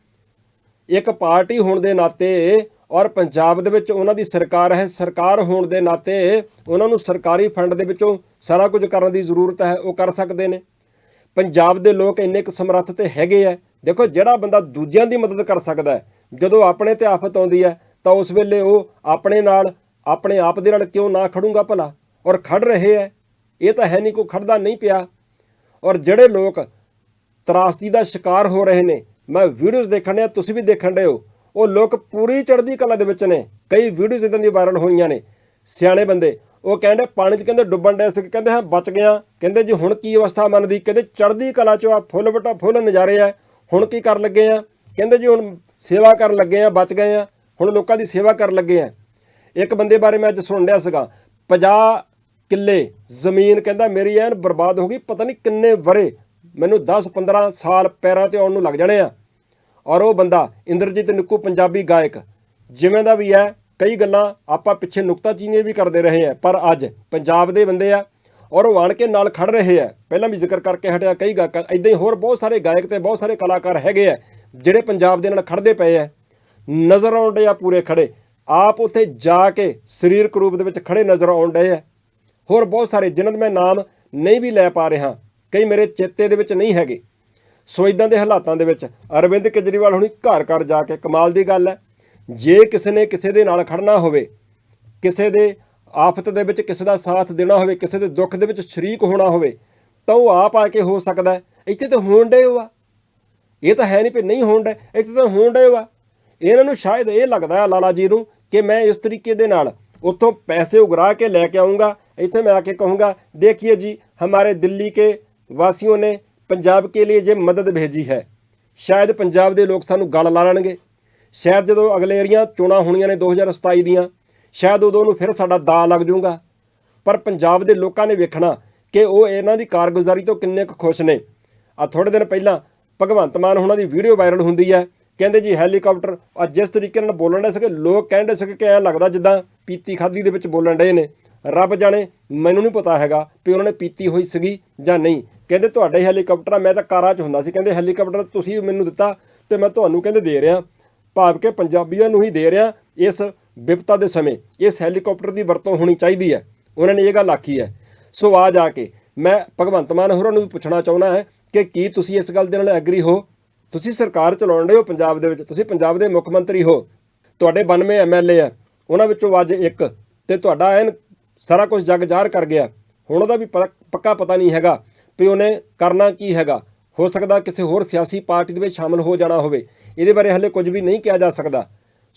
ਇੱਕ ਪਾਰਟੀ ਹੋਣ ਦੇ ਨਾਤੇ ਔਰ ਪੰਜਾਬ ਦੇ ਵਿੱਚ ਉਹਨਾਂ ਦੀ ਸਰਕਾਰ ਹੈ, ਸਰਕਾਰ ਹੋਣ ਦੇ ਨਾਤੇ ਉਹਨਾਂ ਨੂੰ ਸਰਕਾਰੀ ਫੰਡ ਦੇ ਵਿੱਚੋਂ ਸਾਰਾ ਕੁਝ ਕਰਨ ਦੀ ਜ਼ਰੂਰਤ ਹੈ, ਉਹ ਕਰ ਸਕਦੇ ਨੇ। ਪੰਜਾਬ ਦੇ ਲੋਕ ਇੰਨੇ ਕੁ ਸਮਰੱਥ ਤੇ ਹੈਗੇ ਆ। ਦੇਖੋ, ਜਿਹੜਾ ਬੰਦਾ ਦੂਜਿਆਂ ਦੀ ਮਦਦ ਕਰ ਸਕਦਾ ਹੈ, ਜਦੋਂ ਆਪਣੇ ਤੇ ਆਫਤ ਆਉਂਦੀ ਹੈ, ਤਾਂ ਉਸ ਵੇਲੇ ਉਹ ਆਪਣੇ ਨਾਲ, ਆਪਣੇ ਆਪ ਦੇ ਨਾਲ ਕਿਉਂ ਨਾ ਖੜੂਗਾ ਭਲਾ? ਔਰ ਖੜ ਰਹੇ ਹੈ। ਇਹ ਤਾਂ ਹੈ ਨਹੀਂ ਕੋਈ ਖੜਦਾ ਨਹੀਂ ਪਿਆ। ਔਰ ਜਿਹੜੇ ਲੋਕ ਤਰਾਸਦੀ ਦਾ ਸ਼ਿਕਾਰ ਹੋ ਰਹੇ ਨੇ। ਮੈਂ ਵੀਡੀਓਜ਼ ਦੇਖਣ ਡਿਆ, ਤੁਸੀਂ ਵੀ ਦੇਖਣ ਡਏ ਹੋ। ਉਹ ਲੋਕ ਪੂਰੀ ਚੜ੍ਹਦੀ ਕਲਾ ਦੇ ਵਿੱਚ ਨੇ। ਕਈ ਵੀਡੀਓਜ਼ ਇਦਾਂ ਦੀ ਵਾਇਰਲ ਹੋਈਆਂ ਨੇ। ਸਿਆਣੇ ਬੰਦੇ, ਉਹ ਕਹਿੰਦੇ ਪਾਣੀ 'ਚ ਕਹਿੰਦੇ ਡੁੱਬਣ ਡਿਆ ਸੀ, ਕਹਿੰਦੇ ਹਾਂ ਬਚ ਗਿਆ। ਕਹਿੰਦੇ ਜੀ ਹੁਣ ਕੀ ਅਵਸਥਾ ਮੰਨਦੀ? ਕਹਿੰਦੇ ਚੜ੍ਹਦੀ ਕਲਾ 'ਚ ਆ, ਫੁੱਲ ਵਟਾ ਫੁੱਲ ਨਜ਼ਾਰੇ ਆ। ਹੁਣ ਕੀ ਕਰਨ ਲੱਗੇ ਆ? ਕਹਿੰਦੇ ਜੀ ਹੁਣ ਸੇਵਾ ਕਰਨ ਲੱਗੇ ਆ, ਬਚ ਗਏ ਆ। ਹੁਣ ਲੋਕਾਂ ਦੀ ਸੇਵਾ ਕਰਨ ਲੱਗੇ ਆ। ਇੱਕ ਬੰਦੇ ਬਾਰੇ ਮੈਂ ਅੱਜ ਸੁਣ ਰਿਹਾ ਸੀਗਾ। 50 ਕਿੱਲੇ ਜ਼ਮੀਨ ਕਹਿੰਦਾ ਮੇਰੀ ਐਨ ਬਰਬਾਦ ਹੋ ਗਈ, ਪਤਾ ਨਹੀਂ ਕਿੰਨੇ ਵਰੇ ਮੈਨੂੰ 10 15 ਸਾਲ ਪੈਰਾਂ ਤੇ ਆਉਣ ਨੂੰ ਲੱਗ ਜਾਣੇ ਆ। ਔਰ ਉਹ ਬੰਦਾ ਇੰਦਰਜੀਤ ਨਿੱਕੂ ਪੰਜਾਬੀ ਗਾਇਕ, ਜਿਵੇਂ ਦਾ ਵੀ ਹੈ, ਕਈ ਗੱਲਾਂ ਆਪਾਂ ਪਿੱਛੇ ਨੁਕਤਾਚੀਨੀ ਵੀ ਕਰਦੇ ਰਹੇ ਆ, ਪਰ ਅੱਜ ਪੰਜਾਬ ਦੇ ਬੰਦੇ ਆ, ਔਰ ਉਹ ਆਣ ਕੇ ਨਾਲ ਖੜ ਰਹੇ ਆ। ਪਹਿਲਾਂ ਵੀ ਜ਼ਿਕਰ ਕਰਕੇ ਹਟਿਆ ਕਈ ਗਾਇਕ ਇਦਾਂ ਹੀ ਹੋਰ ਬਹੁਤ ਸਾਰੇ ਗਾਇਕ ਤੇ ਬਹੁਤ ਸਾਰੇ ਕਲਾਕਾਰ ਹੈਗੇ ਆ, ਜਿਹੜੇ ਪੰਜਾਬ ਦੇ ਨਾਲ ਖੜਦੇ ਪਏ ਆ। ਨਜ਼ਰ ਆਉਣ ਆਉਂਦੇ ਆ ਪੂਰੇ ਖੜੇ। ਆਪ ਉੱਥੇ ਜਾ ਕੇ ਸਰੀਰਕ ਰੂਪ ਦੇ ਵਿੱਚ ਖੜੇ ਨਜ਼ਰ ਆਉਣ ਆਉਂਦੇ ਆ। ਹੋਰ ਬਹੁਤ ਸਾਰੇ, ਜਿਨ੍ਹਾਂ ਦੇ ਮੈਂ ਨਾਮ ਨਹੀਂ ਵੀ ਲੈ ਪਾ ਰਿਹਾ। ਕਈ ਮੇਰੇ ਚੇਤੇ ਦੇ ਵਿੱਚ ਨਹੀਂ ਹੈਗੇ। ਸੋ ਇਦਾਂ ਦੇ ਹਾਲਾਤਾਂ ਦੇ ਵਿੱਚ ਅਰਵਿੰਦ ਕੇਜਰੀਵਾਲ ਹੁਣੀ ਘਰ ਘਰ ਜਾ ਕੇ ਕਮਾਲ ਦੀ ਗੱਲ ਹੈ। ਜੇ ਕਿਸੇ ਨੇ ਕਿਸੇ ਦੇ ਨਾਲ ਖੜਨਾ ਹੋਵੇ, ਕਿਸੇ ਦੇ ਆਫਤ ਦੇ ਵਿੱਚ ਕਿਸੇ ਦਾ ਸਾਥ ਦੇਣਾ ਹੋਵੇ, ਕਿਸੇ ਦੇ ਦੁੱਖ ਦੇ ਵਿੱਚ ਸ਼ਰੀਕ ਹੋਣਾ ਹੋਵੇ, ਤਾਂ ਉਹ ਆਪ ਆ ਕੇ ਹੋ ਸਕਦਾ ਇੱਥੇ ਤਾਂ ਹੋਣ ਡੇ ਹੋਆ ਇਹ ਤਾਂ ਹੈ ਨਹੀਂ ਕਿ ਨਹੀਂ ਹੋਣ ਡੇ ਇੱਥੇ ਤਾਂ ਹੋਣ ਡੇ ਹੋਆ ਇਹਨਾਂ ਨੂੰ ਸ਼ਾਇਦ ਇਹ ਲੱਗਦਾ ਹੈ ਲਾਲਾ ਜੀ ਨੂੰ ਕਿ ਮੈਂ ਇਸ ਤਰੀਕੇ ਦੇ ਨਾਲ ਉੱਥੋਂ ਪੈਸੇ ਉਗਰਾ ਕੇ ਲੈ ਕੇ ਆਉਂਗਾ ਇੱਥੇ ਮੈਂ ਆ ਕੇ ਕਹੂੰਗਾ, ਦੇਖੀਏ ਜੀ, ਹਮਾਰੇ ਦਿੱਲੀ ਕੇ ਵਾਸੀਆਂ ਨੇ ਪੰਜਾਬ ਕੇ ਲਈ ਜੇ ਮਦਦ ਭੇਜੀ ਹੈ, ਸ਼ਾਇਦ ਪੰਜਾਬ ਦੇ ਲੋਕ ਸਾਨੂੰ ਗਲ ਲਾ ਲੈਣਗੇ। ਸ਼ਾਇਦ ਜਦੋਂ ਅਗਲੇ ਏਰੀਆਂ ਚੋਣਾਂ ਹੋਣੀਆਂ ਨੇ 2027 ਦੀਆਂ, ਸ਼ਾਇਦ ਉਦੋਂ ਨੂੰ ਫਿਰ ਸਾਡਾ ਦਾ ਲੱਗ ਜਾਊਗਾ। ਪਰ ਪੰਜਾਬ ਦੇ ਲੋਕਾਂ ਨੇ ਵੇਖਣਾ ਕਿ ਉਹ ਇਹਨਾਂ ਦੀ ਕਾਰਗੁਜ਼ਾਰੀ ਤੋਂ ਕਿੰਨੇ ਕੁ ਖੁਸ਼ ਨੇ। ਆ ਥੋੜੇ ਦਿਨ ਪਹਿਲਾਂ ਭਗਵੰਤ ਮਾਨ ਉਹਨਾਂ ਦੀ ਵੀਡੀਓ ਵਾਇਰਲ ਹੁੰਦੀ ਹੈ। ਕਹਿੰਦੇ ਜੀ ਹੈਲੀਕਾਪਟਰ ਆ ਜਿਸ ਤਰੀਕੇ ਨਾਲ ਬੋਲਣ ਦੇ ਸਕੇ ਲੋਕ ਕਹਿੰਦੇ ਸਕੇ ਕਿ ਐ ਲੱਗਦਾ ਜਿੱਦਾਂ ਪੀਤੀ ਖਾਦੀ ਦੇ ਵਿੱਚ ਬੋਲਣ ਡਏ ਨੇ। ਰੱਬ ਜਾਣੇ, ਮੈਨੂੰ ਨਹੀਂ ਪਤਾ ਹੈਗਾ ਵੀ ਉਹਨਾਂ ਨੇ ਪੀਤੀ ਹੋਈ ਸੀਗੀ ਜਾਂ ਨਹੀਂ। ਕਹਿੰਦੇ ਤੁਹਾਡੇ ਹੈਲੀਕਾਪਟਰ ਆ, ਮੈਂ ਤਾਂ ਕਾਰਾਂ 'ਚ ਹੁੰਦਾ ਸੀ। ਕਹਿੰਦੇ ਹੈਲੀਕਾਪਟਰ ਤੁਸੀਂ ਮੈਨੂੰ ਦਿੱਤਾ ਤੇ ਮੈਂ ਤੁਹਾਨੂੰ ਕਹਿੰਦੇ ਦੇ ਰਿਹਾ। ਭਾਵ ਕਿ ਪੰਜਾਬੀਆਂ ਨੂੰ ਹੀ ਦੇ ਰਿਹਾ ਇਸ ਵਿਪਤਾ ਦੇ ਸਮੇਂ। ਇਸ ਹੈਲੀਕਾਪਟਰ ਦੀ ਵਰਤੋਂ ਹੋਣੀ ਚਾਹੀਦੀ ਹੈ। ਉਹਨਾਂ ਨੇ ਇਹ ਗੱਲ ਆਖੀ ਹੈ। ਸੋ ਆ ਜਾ ਕੇ ਮੈਂ ਭਗਵੰਤ ਮਾਨ ਹੋਰਾਂ ਨੂੰ ਵੀ ਪੁੱਛਣਾ ਚਾਹੁੰਦਾ ਹੈ ਕਿ ਕੀ ਤੁਸੀਂ ਇਸ ਗੱਲ ਦੇ ਨਾਲ ਐਗਰੀ ਹੋ? ਤੁਸੀਂ ਸਰਕਾਰ ਚਲਾਉਣ ਰਹੇ ਹੋ ਪੰਜਾਬ ਦੇ ਵਿੱਚ, ਤੁਸੀਂ ਪੰਜਾਬ ਦੇ ਮੁੱਖ ਮੰਤਰੀ ਹੋ, ਤੁਹਾਡੇ 92 ਐਮਐਲਏ ਆ, ਉਹਨਾਂ ਵਿੱਚੋਂ ਅੱਜ ਇੱਕ, ਤੇ ਤੁਹਾਡਾ ਐਨ ਸਾਰਾ ਕੁਝ ਜਗ ਜ਼ਾਹਰ ਕਰ ਗਿਆ। ਹੁਣ ਉਹਦਾ ਵੀ ਪੱਕਾ ਪਤਾ ਨਹੀਂ ਹੈਗਾ ਵੀ ਉਹਨੇ ਕਰਨਾ ਕੀ ਹੈਗਾ। ਹੋ ਸਕਦਾ ਕਿਸੇ ਹੋਰ ਸਿਆਸੀ ਪਾਰਟੀ ਦੇ ਵਿੱਚ ਸ਼ਾਮਲ ਹੋ ਜਾਣਾ ਹੋਵੇ। ਇਹਦੇ ਬਾਰੇ ਹਲੇ ਕੁਝ ਵੀ ਨਹੀਂ ਕਿਹਾ ਜਾ ਸਕਦਾ।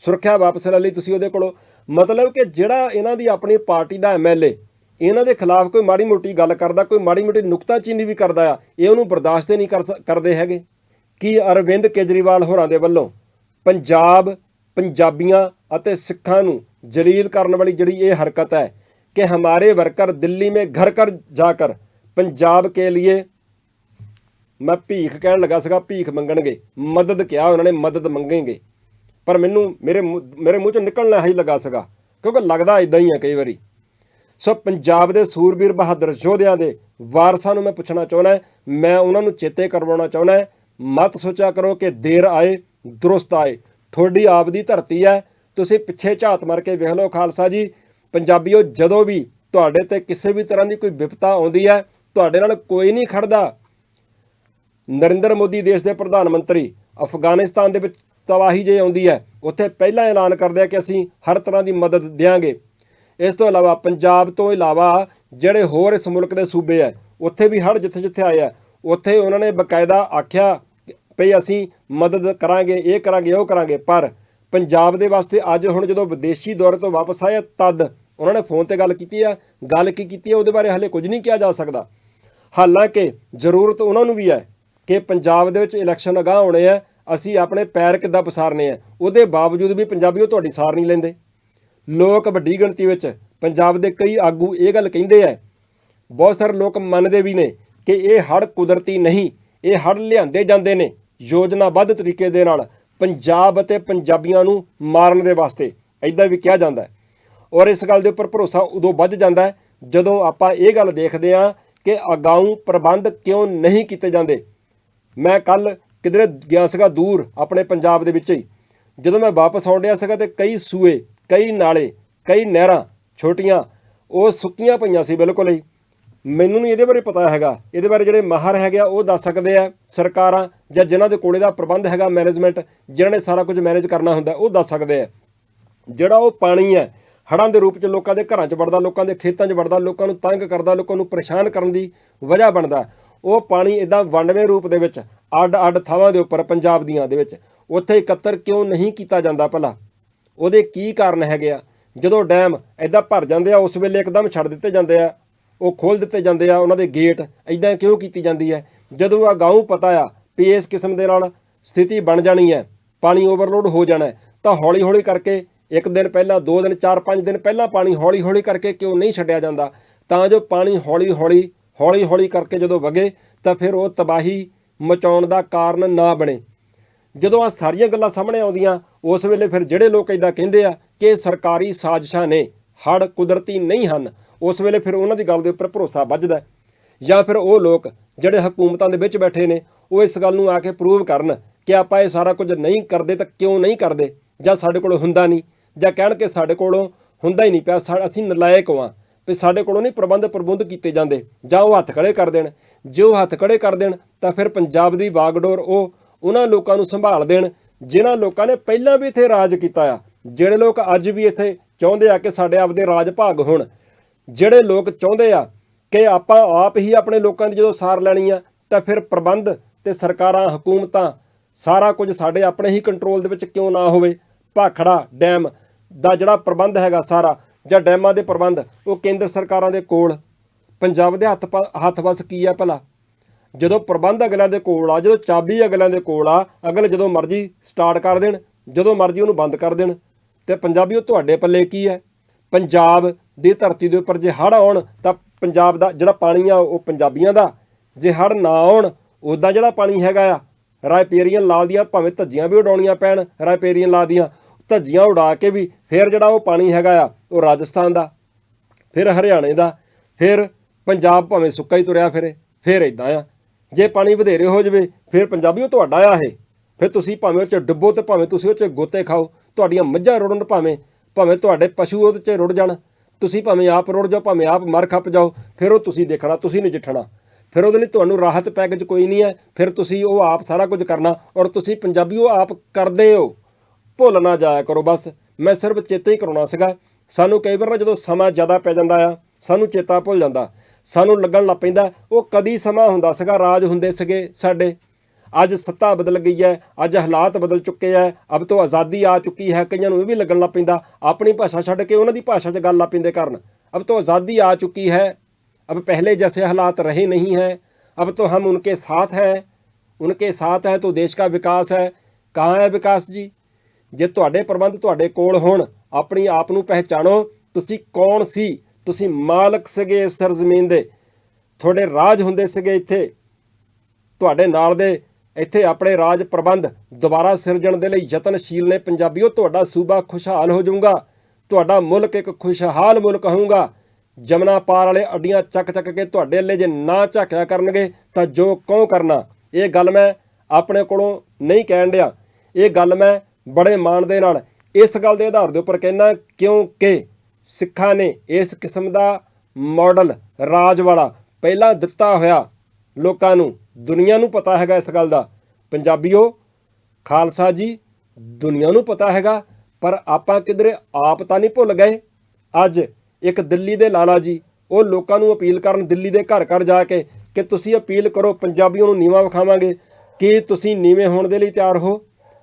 ਸੁਰੱਖਿਆ ਵਾਪਸ ਲੈ ਲਈ ਤੁਸੀਂ ਉਹਦੇ ਕੋਲੋਂ। ਮਤਲਬ ਕਿ ਜਿਹੜਾ ਇਹਨਾਂ ਦੀ ਆਪਣੀ ਪਾਰਟੀ ਦਾ ਐਮਐਲਏ ਇਹਨਾਂ ਦੇ ਖਿਲਾਫ ਕੋਈ ਮਾੜੀ ਮੋਟੀ ਗੱਲ ਕਰਦਾ, ਕੋਈ ਮਾੜੀ ਮੋਟੀ ਨੁਕਤਾਚੀਨੀ ਵੀ ਕਰਦਾ ਆ, ਇਹ ਉਹਨੂੰ ਬਰਦਾਸ਼ਤ ਹੀ ਨਹੀਂ ਕਰਦੇ ਹੈਗੇ। ਕਿ ਅਰਵਿੰਦ ਕੇਜਰੀਵਾਲ ਹੋਰਾਂ ਦੇ ਵੱਲੋਂ ਪੰਜਾਬ ਪੰਜਾਬੀਆਂ ਅਤੇ ਸਿੱਖਾਂ ਨੂੰ ਜਲੀਲ ਕਰਨ ਵਾਲੀ ਜਿਹੜੀ ਇਹ ਹਰਕਤ ਹੈ ਕਿ ਹਮਾਰੇ ਵਰਕਰ ਦਿੱਲੀ ਮੇ ਘਰ ਘਰ ਜਾਕਰ ਪੰਜਾਬ ਕੇ ਲਈ ਮੈਂ ਭੀਖ ਕਹਿਣ ਲੱਗਾ ਸੀਗਾ, ਭੀਖ ਮੰਗਣਗੇ, ਮਦਦ ਕਿਹਾ, ਉਹਨਾਂ ਨੇ ਮਦਦ ਮੰਗेंगे ਪਰ ਮੈਨੂੰ ਮੇਰੇ ਮੇਰੇ ਮੂੰਹ ਚੋਂ ਨਿਕਲਣਾ ਹੀ ਲੱਗਾ ਸੀਗਾ, ਕਿਉਂਕਿ ਲੱਗਦਾ ਇਦਾਂ ਹੀ ਆ ਕਈ ਵਾਰੀ। ਸੋ ਪੰਜਾਬ ਦੇ ਸੂਰਬੀਰ ਬਹਾਦਰ ਯੋਧਿਆਂ ਦੇ ਵਾਰਸਾਂ ਨੂੰ ਮੈਂ ਪੁੱਛਣਾ ਚਾਹੁੰਦਾ, ਮੈਂ ਉਹਨਾਂ ਨੂੰ ਚੇਤੇ ਕਰਵਾਉਣਾ ਚਾਹੁੰਦਾ ਮਤ ਸੋਚਿਆ ਕਰੋ ਕਿ ਦੇਰ ਆਏ, ਦਰੁਸਤ ਆਏ। ਤੁਹਾਡੀ ਆਪ ਦੀ ਧਰਤੀ ਹੈ। ਤੁਸੀਂ ਪਿੱਛੇ ਝਾਤ ਮਾਰ ਕੇ ਵੇਖ ਲਓ ਖਾਲਸਾ ਜੀ, ਪੰਜਾਬੀਓ, ਜਦੋਂ ਵੀ ਤੁਹਾਡੇ ਤੇ ਕਿਸੇ ਵੀ ਤਰ੍ਹਾਂ ਦੀ ਕੋਈ ਵਿਪਤਾ ਆਉਂਦੀ ਹੈ, ਤੁਹਾਡੇ ਨਾਲ ਕੋਈ ਨਹੀਂ ਖੜਦਾ। ਨਰਿੰਦਰ ਮੋਦੀ ਦੇਸ਼ ਦੇ ਪ੍ਰਧਾਨ ਮੰਤਰੀ, ਅਫਗਾਨਿਸਤਾਨ ਦੇ ਵਿੱਚ ਤਬਾਹੀ ਜੇ ਆਉਂਦੀ ਹੈ। ਉੱਥੇ ਪਹਿਲਾਂ ਐਲਾਨ ਕਰਦੇ ਆ ਕਿ ਅਸੀਂ ਹਰ ਤਰ੍ਹਾਂ ਦੀ ਮਦਦ ਦੇਵਾਂਗੇ ਇਸ ਤੋਂ ਇਲਾਵਾ ਪੰਜਾਬ ਤੋਂ ਇਲਾਵਾ ਜਿਹੜੇ ਹੋਰ ਇਸ ਮੁਲਕ ਦੇ ਸੂਬੇ ਆ ਉੱਥੇ ਵੀ ਹੜ ਜਿੱਥੇ ਜਿੱਥੇ ਆਏ ਆ, ਉੱਥੇ ਉਹਨਾਂ ਨੇ ਬਕਾਇਦਾ ਆਖਿਆ ਭਈ ਅਸੀਂ ਮਦਦ ਕਰਾਂਗੇ, ਇਹ ਕਰਾਂਗੇ, ਉਹ ਕਰਾਂਗੇ। ਪਰ ਪੰਜਾਬ ਦੇ ਵਾਸਤੇ ਅੱਜ ਹੁਣ ਜਦੋਂ ਵਿਦੇਸ਼ੀ ਦੌਰੇ ਤੋਂ ਵਾਪਸ ਆਏ ਤਦ ਉਹਨਾਂ ਨੇ ਫੋਨ ਤੇ ਗੱਲ ਕੀਤੀ ਆ। ਗੱਲ ਕੀ ਕੀਤੀ ਹੈ ਉਹਦੇ ਬਾਰੇ ਹਲੇ ਕੁਝ ਨਹੀਂ ਕਿਹਾ ਜਾ ਸਕਦਾ। ਹਾਲਾਂਕਿ ਜ਼ਰੂਰਤ ਉਹਨਾਂ ਨੂੰ ਵੀ ਹੈ ਕਿ ਪੰਜਾਬ ਦੇ ਵਿੱਚ ਇਲੈਕਸ਼ਨ ਅਗਾਹ ਆਉਣੇ ਆ, ਅਸੀਂ ਆਪਣੇ ਪੈਰ ਕਿੱਦਾਂ ਪਸਾਰਨੇ ਆ। ਉਹਦੇ ਬਾਵਜੂਦ ਵੀ ਪੰਜਾਬੀ ਉਹ ਤੁਹਾਡੀ ਸਾਰ ਨਹੀਂ ਲੈਂਦੇ। ਲੋਕ ਵੱਡੀ ਗਿਣਤੀ ਵਿੱਚ ਪੰਜਾਬ ਦੇ ਕਈ ਆਗੂ ਇਹ ਗੱਲ ਕਹਿੰਦੇ ਆ। ਬਹੁਤ ਸਾਰੇ ਲੋਕ ਮੰਨਦੇ ਵੀ ਨੇ ਕਿ ਇਹ ਹੜ ਕੁਦਰਤੀ ਨਹੀਂ, ਇਹ ਹੜ੍ਹ ਲਿਆਂਦੇ ਜਾਂਦੇ ਨੇ। ਯੋਜਨਾਬੱਧ ਤਰੀਕੇ ਦੇ ਨਾਲ ਪੰਜਾਬ ਅਤੇ ਪੰਜਾਬੀਆਂ ਨੂੰ ਮਾਰਨ ਦੇ ਵਾਸਤੇ ਐਦਾਂ ਵੀ ਕਿਹਾ ਜਾਂਦਾ ਹੈ। ਔਰ ਇਸ ਗੱਲ ਦੇ ਉੱਪਰ ਭਰੋਸਾ ਉਦੋਂ ਵੱਧ ਜਾਂਦਾ ਹੈ ਜਦੋਂ ਆਪਾਂ ਇਹ ਗੱਲ ਦੇਖਦੇ ਹਾਂ ਕਿ ਅਗਾਊਂ ਪ੍ਰਬੰਧ ਕਿਉਂ ਨਹੀਂ ਕੀਤੇ ਜਾਂਦੇ। ਮੈਂ ਕੱਲ ਕਿਧਰੇ ਗਿਆ ਸੀਗਾ ਦੂਰ ਆਪਣੇ ਪੰਜਾਬ ਦੇ ਵਿੱਚ ਹੀ। ਜਦੋਂ ਮੈਂ ਵਾਪਸ ਆਉਣ ਡਿਆ ਸੀਗਾ ਤੇ ਕਈ ਸੂਏ, ਕਈ ਨਾਲੇ, ਕਈ ਨਹਿਰਾਂ ਛੋਟੀਆਂ, ਉਹ ਸੁੱਕੀਆਂ ਪਈਆਂ ਸੀ ਬਿਲਕੁਲ ਹੀ। ਮੈਨੂੰ ਨਹੀਂ ਇਹਦੇ ਬਾਰੇ ਪਤਾ ਹੈਗਾ। ਇਹਦੇ ਬਾਰੇ ਜਿਹੜੇ ਮਾਹਰ ਹੈਗੇ ਆ, ਉਹ ਦੱਸ ਸਕਦੇ ਆ ਸਰਕਾਰਾਂ ਜਾਂ ਜਿਨ੍ਹਾਂ ਦੇ ਕੋਲੇ ਦਾ ਪ੍ਰਬੰਧ ਹੈਗਾ ਮੈਨੇਜਮੈਂਟ ਜਿਨ੍ਹਾਂ ਨੇ ਸਾਰਾ ਕੁਝ ਮੈਨੇਜ ਕਰਨਾ ਹੁੰਦਾ, ਉਹ ਦੱਸ ਸਕਦੇ ਆ। ਜਿਹੜਾ ਉਹ ਪਾਣੀ ਹੈ ਹੜ੍ਹਾਂ ਦੇ ਰੂਪ ਚ ਲੋਕਾਂ ਦੇ ਘਰਾਂ 'ਚ ਵੜਦਾ, ਲੋਕਾਂ ਦੇ ਖੇਤਾਂ 'ਚ ਵੜਦਾ, ਲੋਕਾਂ ਨੂੰ ਤੰਗ ਕਰਦਾ, ਲੋਕਾਂ ਨੂੰ ਪਰੇਸ਼ਾਨ ਕਰਨ ਦੀ ਵਜ੍ਹਾ ਬਣਦਾ। ਉਹ ਪਾਣੀ ਇਦਾਂ ਵੰਡਵੇਂ ਰੂਪ ਦੇ ਵਿੱਚ, ਅੱਡ-ਅੱਡ ਥਾਵਾਂ ਦੇ ਉੱਪਰ, ਪੰਜਾਬ ਦੀਆਂ ਦੇ ਵਿੱਚ, ਉੱਥੇ ਇਕੱਤਰ ਕਿਉਂ ਨਹੀਂ ਕੀਤਾ ਜਾਂਦਾ ਭਲਾ? ਉਹਦੇ ਕੀ ਕਾਰਨ ਹੈਗੇ ਆ? ਜਦੋਂ ਡੈਮ ਐਦਾਂ ਭਰ ਜਾਂਦੇ ਆ, ਉਸ ਵੇਲੇ ਇੱਕਦਮ ਛੱਡ ਦਿੱਤੇ ਜਾਂਦੇ ਆ ਉਹ ਖੋਲ ਦਿੱਤੇ ਜਾਂਦੇ ਆ, ਉਹਨਾਂ ਦੇ ਗੇਟ ਐਦਾਂ ਕਿਉਂ ਕੀਤੀ ਜਾਂਦੀ ਹੈ? ਜਦੋਂ ਆ ਗਾਉਂ ਪਤਾ ਆ ਵੀ ਇਸ ਕਿਸਮ ਦੇ ਨਾਲ ਸਥਿਤੀ ਬਣ ਜਾਣੀ ਹੈ, ਪਾਣੀ ਓਵਰਲੋਡ ਹੋ ਜਾਣਾ ਤਾਂ ਹੌਲੀ ਹੌਲੀ ਕਰਕੇ ਇੱਕ ਦਿਨ ਪਹਿਲਾਂ, ਦੋ ਦਿਨ, ਚਾਰ, ਪੰਜ ਦਿਨ ਪਹਿਲਾਂ ਪਾਣੀ ਹੌਲੀ ਹੌਲੀ ਕਰਕੇ ਕਿਉਂ ਨਹੀਂ ਛੱਡਿਆ ਜਾਂਦਾ? ਤਾਂ ਜੋ ਪਾਣੀ ਹੌਲੀ ਹੌਲੀ ਹੌਲੀ ਹੌਲੀ ਕਰਕੇ ਜਦੋਂ ਵਗੇ, ਤਾਂ ਫਿਰ ਉਹ ਤਬਾਹੀ ਮਚਾਉਣ ਦਾ ਕਾਰਨ ਨਾ ਬਣੇ। ਜਦੋਂ ਆ ਸਾਰੀਆਂ ਗੱਲਾਂ ਸਾਹਮਣੇ ਆਉਂਦੀਆਂ, ਉਸ ਵੇਲੇ ਫਿਰ ਜਿਹੜੇ ਲੋਕ ਇਦਾਂ ਕਹਿੰਦੇ ਆ ਕਿ ਸਰਕਾਰੀ ਸਾਜ਼ਿਸ਼ਾਂ ਨੇ ਹੜ ਕੁਦਰਤੀ ਨਹੀਂ ਹਨ। ਉਸ ਵੇਲੇ ਫਿਰ ਉਹਨਾਂ ਦੀ ਗੱਲ ਦੇ ਉੱਪਰ ਭਰੋਸਾ ਵੱਜਦਾ ਜਾਂ ਫਿਰ ਉਹ ਲੋਕ ਜਿਹੜੇ ਹਕੂਮਤਾਂ ਦੇ ਵਿੱਚ ਬੈਠੇ ਨੇ, ਉਹ ਇਸ ਗੱਲ ਨੂੰ ਆ ਕੇ ਪ੍ਰੂਵ ਕਰਨ ਕਿ ਆਪਾਂ ਇਹ ਸਾਰਾ ਕੁਝ ਨਹੀਂ ਕਰਦੇ ਤਾਂ ਕਿਉਂ ਨਹੀਂ ਕਰਦੇ? ਜਾਂ ਸਾਡੇ ਕੋਲ ਹੁੰਦਾ ਨਹੀਂ? ਜਾਂ ਕਹਿਣ ਕਿ ਸਾਡੇ ਕੋਲੋਂ ਹੁੰਦਾ ਹੀ ਨਹੀਂ ਪਿਆ, ਸਾ- ਅਸੀਂ ਨਲਾਇਕ ਹਾਂ ਵੀ ਸਾਡੇ ਕੋਲੋਂ ਨਹੀਂ ਪ੍ਰਬੰਧ ਪ੍ਰਬੰਧ ਕੀਤੇ ਜਾਂਦੇ, ਜਾਂ ਉਹ ਹੱਥ ਖੜੇ ਕਰ ਦੇਣ। ਜੇ ਉਹ ਹੱਥ ਖੜੇ ਕਰ ਦੇਣ, ਤਾਂ ਫਿਰ ਪੰਜਾਬ ਦੀ ਬਾਗਡੋਰ ਉਹ ਉਹਨਾਂ ਲੋਕਾਂ ਨੂੰ ਸੰਭਾਲ ਦੇਣ, ਜਿਨ੍ਹਾਂ ਲੋਕਾਂ ਨੇ ਪਹਿਲਾਂ ਵੀ ਇੱਥੇ ਰਾਜ ਕੀਤਾ ਆ। ਜਿਹੜੇ ਲੋਕ ਅੱਜ ਵੀ ਇੱਥੇ ਚਾਹੁੰਦੇ ਆ ਕਿ ਸਾਡੇ ਆਪਦੇ ਰਾਜ ਭਾਗ ਹੋਣ। ਜਿਹੜੇ ਲੋਕ ਚਾਹੁੰਦੇ ਆ ਕਿ ਆਪਾਂ ਆਪ ਹੀ ਆਪਣੇ ਲੋਕਾਂ ਦੀ ਜਦੋਂ ਸਾਰ ਲੈਣੀ ਆ, ਤਾਂ ਫਿਰ ਪ੍ਰਬੰਧ ਤੇ ਸਰਕਾਰਾਂ, ਹਕੂਮਤਾਂ ਸਾਰਾ ਕੁਝ ਸਾਡੇ ਆਪਣੇ ਹੀ ਕੰਟਰੋਲ ਦੇ ਵਿੱਚ ਕਿਉਂ ਨਾ ਹੋਵੇ? ਭਾਖੜਾ ਡੈਮ ਦਾ ਜਿਹੜਾ ਪ੍ਰਬੰਧ ਹੈਗਾ ਸਾਰਾ, ਜਾਂ ਡੈਮਾਂ ਦੇ ਪ੍ਰਬੰਧ, ਉਹ ਕੇਂਦਰ ਸਰਕਾਰਾਂ ਦੇ ਕੋਲ। ਪੰਜਾਬ ਦੇ ਹੱਥ ਪ- ਹੱਥ ਵਸ ਕੀ ਆ ਭਲਾ? ਜਦੋਂ ਪ੍ਰਬੰਧ ਅਗਲਿਆਂ ਦੇ ਕੋਲ ਆ, ਜਦੋਂ ਚਾਬੀ ਅਗਲਿਆਂ ਦੇ ਕੋਲ ਆ, ਅਗਲੇ ਜਦੋਂ ਮਰਜ਼ੀ ਸਟਾਰਟ ਕਰ ਦੇਣ, ਜਦੋਂ ਮਰਜ਼ੀ ਉਹਨੂੰ ਬੰਦ ਕਰ ਦੇਣ। ਤੇ ਪੰਜਾਬੀ ਉਹ ਤੁਹਾਡੇ ਪੱਲੇ ਕੀ ਹੈ? ਪੰਜਾਬ ਦੀ ਧਰਤੀ ਦੇ ਉੱਪਰ ਜੇ ਹੜ੍ਹ ਆਉਣ ਤਾਂ ਪੰਜਾਬ ਦਾ ਜਿਹੜਾ ਪਾਣੀ ਆ ਉਹ ਪੰਜਾਬੀਆਂ ਦਾ। ਜੇ ਹੜ੍ਹ ਨਾ ਆਉਣ ਉਦਾਂ ਜਿਹੜਾ ਪਾਣੀ ਹੈਗਾ ਆ ਰਾਇਪੇਰੀਅਨ ਲਾ ਦੀਆਂ, ਭਾਵੇਂ ਧੱਜੀਆਂ ਵੀ ਉਡਾਉਣੀਆਂ ਪੈਣ ਰਾਇਪੇਰੀਅਨ ਲਾ ਦੀਆਂ, ਧੱਜੀਆਂ ਉਡਾ ਕੇ ਵੀ ਫਿਰ ਜਿਹੜਾ ਉਹ ਪਾਣੀ ਹੈਗਾ ਆ, ਉਹ ਰਾਜਸਥਾਨ ਦਾ, ਫਿਰ ਹਰਿਆਣੇ ਦਾ, ਫਿਰ ਪੰਜਾਬ ਭਾਵੇਂ ਸੁੱਕਾ ਹੀ ਤੁਰਿਆ ਫਿਰੇ, ਫਿਰ ਇਦਾਂ ਆ। ਜੇ ਪਾਣੀ ਵਧੇਰੇ ਹੋ ਜਾਵੇ, ਫਿਰ ਪੰਜਾਬੀ ਉਹ ਤੁਹਾਡਾ ਆ ਇਹ। ਫਿਰ ਤੁਸੀਂ ਭਾਵੇਂ ਉਹ ਚ ਡੁੱਬੋ ਤੇ ਭਾਵੇਂ ਤੁਸੀਂ ਉਹ ਚ ਗੋਤੇ ਖਾਓ ਤੁਹਾਡੀਆਂ ਮੱਝਾਂ ਰੁੜਨ ਭਾਵੇਂ ਭਾਵੇਂ ਤੁਹਾਡੇ ਪਸ਼ੂ ਉਹਦੇ ਚ ਰੁੜ ਜਾਣ। ਤੁਸੀਂ ਭਾਵੇਂ ਆਪ ਰੁੜ ਜਾਓ, ਭਾਵੇਂ ਆਪ ਮਰ ਖੱਪ ਜਾਓ, ਫਿਰ ਉਹ ਤੁਸੀਂ ਦੇਖਣਾ, ਤੁਸੀਂ ਨਜਿੱਠਣਾ ਫਿਰ ਉਹਦੇ ਲਈ ਤੁਹਾਨੂੰ ਰਾਹਤ ਪੈਕੇਜ ਕੋਈ ਨਹੀਂ ਹੈ, ਫਿਰ ਤੁਸੀਂ ਉਹ ਆਪ ਸਾਰਾ ਕੁਝ ਕਰਨਾ ਔਰ ਤੁਸੀਂ ਪੰਜਾਬੀ ਉਹ ਆਪ ਕਰਦੇ ਹੋ। ਭੁੱਲ ਨਾ ਜਾਇਆ ਕਰੋ ਬਸ। ਮੈਂ ਸਿਰਫ ਚੇਤੇ ਹੀ ਕਰਾਉਣਾ ਸੀਗਾ। ਸਾਨੂੰ ਕਈ ਵਾਰ ਨਾ ਜਦੋਂ ਸਮਾਂ ਜ਼ਿਆਦਾ ਪੈ ਜਾਂਦਾ ਆ, ਸਾਨੂੰ ਚੇਤਾ ਭੁੱਲ ਜਾਂਦਾ। ਸਾਨੂੰ ਲੱਗਣ ਲੱਗ ਪੈਂਦਾ, ਉਹ ਕਦੀ ਸਮਾਂ ਹੁੰਦਾ ਸੀਗਾ, ਰਾਜ ਹੁੰਦੇ ਸੀਗੇ ਸਾਡੇ। ਅੱਜ ਸੱਤਾ ਬਦਲ ਗਈ ਹੈ, ਅੱਜ ਹਾਲਾਤ ਬਦਲ ਚੁੱਕੇ ਹੈ। ਅਬ ਤੋਂ ਆਜ਼ਾਦੀ ਆ ਚੁੱਕੀ ਹੈ, ਕਈਆਂ ਨੂੰ ਇਹ ਵੀ ਲੱਗਣ ਲੱਗ ਪੈਂਦਾ, ਆਪਣੀ ਭਾਸ਼ਾ ਛੱਡ ਕੇ ਉਹਨਾਂ ਦੀ ਭਾਸ਼ਾ 'ਚ ਗੱਲ ਲੱਗ ਪੈਂਦੇ ਕਰਨ। ਅਬ ਤੋਂ ਆਜ਼ਾਦੀ ਆ ਚੁੱਕੀ ਹੈ, ਅਬ ਪਹਿਲੇ ਜੈਸੇ ਹਾਲਾਤ ਰਹੇ ਨਹੀਂ ਹੈ, ਅਬ ਤੋਂ ਹਮ ਉਨਕੇ ਸਾਥ ਹੈ, ਉਨਕੇ ਸਾਥ ਹੈ ਤੋਂ ਦੇਸ਼ ਦਾ ਵਿਕਾਸ ਹੈ। ਕਹਾਂ ਹੈ ਵਿਕਾਸ ਜੀ? ਜੇ ਤੁਹਾਡੇ ਪ੍ਰਬੰਧ ਤੁਹਾਡੇ ਕੋਲ ਹੋਣ, ਆਪਣੀ ਆਪ ਨੂੰ ਪਹਿਚਾਣੋ, ਤੁਸੀਂ ਕੌਣ ਸੀ? ਤੁਸੀਂ ਮਾਲਕ ਸੀਗੇ ਇਸ ਸਰ ਜ਼ਮੀਨ ਦੇ। ਤੁਹਾਡੇ ਰਾਜ ਹੁੰਦੇ ਸੀਗੇ ਇੱਥੇ। ਤੁਹਾਡੇ ਨਾਲ ਦੇ ਇੱਥੇ ਆਪਣੇ ਰਾਜ ਪ੍ਰਬੰਧ ਦੁਬਾਰਾ ਸਿਰਜਣ ਦੇ ਲਈ ਯਤਨਸ਼ੀਲ ਨੇ ਪੰਜਾਬੀਓ, ਤੁਹਾਡਾ ਸੂਬਾ ਖੁਸ਼ਹਾਲ ਹੋ ਜਾਊਗਾ। ਤੁਹਾਡਾ ਮੁਲਕ ਇੱਕ ਖੁਸ਼ਹਾਲ ਮੁਲਕ ਹੋਊਗਾ। ਜਮਨਾ ਪਾਰ ਵਾਲੇ ਅੱਡੀਆਂ ਚੱਕ ਚੱਕ ਕੇ ਤੁਹਾਡੇ ਅੱਲੇ ਜੇ ਨਾ ਝਾਕਿਆ ਕਰਨਗੇ, ਤਾਂ ਜੋ ਕਹੋ ਕਰਨਾ? ਇਹ ਗੱਲ ਮੈਂ ਆਪਣੇ ਕੋਲੋਂ ਨਹੀਂ ਕਹਿਣ ਡਿਆ। ਇਹ ਗੱਲ ਮੈਂ ਬੜੇ ਮਾਣ ਦੇ ਨਾਲ ਇਸ ਗੱਲ ਦੇ ਆਧਾਰ ਦੇ ਉੱਪਰ ਕਹਿਣਾ ਕਿਉਂਕਿ ਸਿੱਖਾਂ ਨੇ ਇਸ ਕਿਸਮ ਦਾ ਮਾਡਲ ਰਾਜ ਵਾਲਾ ਪਹਿਲਾਂ ਦਿੱਤਾ ਹੋਇਆ ਲੋਕਾਂ ਨੂੰ। ਦੁਨੀਆ ਨੂੰ ਪਤਾ ਹੈਗਾ ਇਸ ਗੱਲ ਦਾ। ਪੰਜਾਬੀਓ, ਖਾਲਸਾ ਜੀ, ਦੁਨੀਆ ਨੂੰ ਪਤਾ ਹੈਗਾ, ਪਰ ਆਪਾਂ ਕਿਧਰੇ ਆਪ ਤਾਂ ਨਹੀਂ ਭੁੱਲ ਗਏ। ਅੱਜ ਇੱਕ ਦਿੱਲੀ ਦੇ ਲਾਲਾ ਜੀ, ਉਹ ਲੋਕਾਂ ਨੂੰ ਅਪੀਲ ਕਰਨ ਦਿੱਲੀ ਦੇ ਘਰ ਘਰ ਜਾ ਕੇ ਕਿ ਤੁਸੀਂ ਅਪੀਲ ਕਰੋ ਪੰਜਾਬੀਆਂ ਨੂੰ ਨੀਵਾ ਵਿਖਾਵਾਂਗੇ। ਕੀ ਤੁਸੀਂ ਨੀਵੇਂ ਹੋਣ ਦੇ ਲਈ ਤਿਆਰ ਹੋ?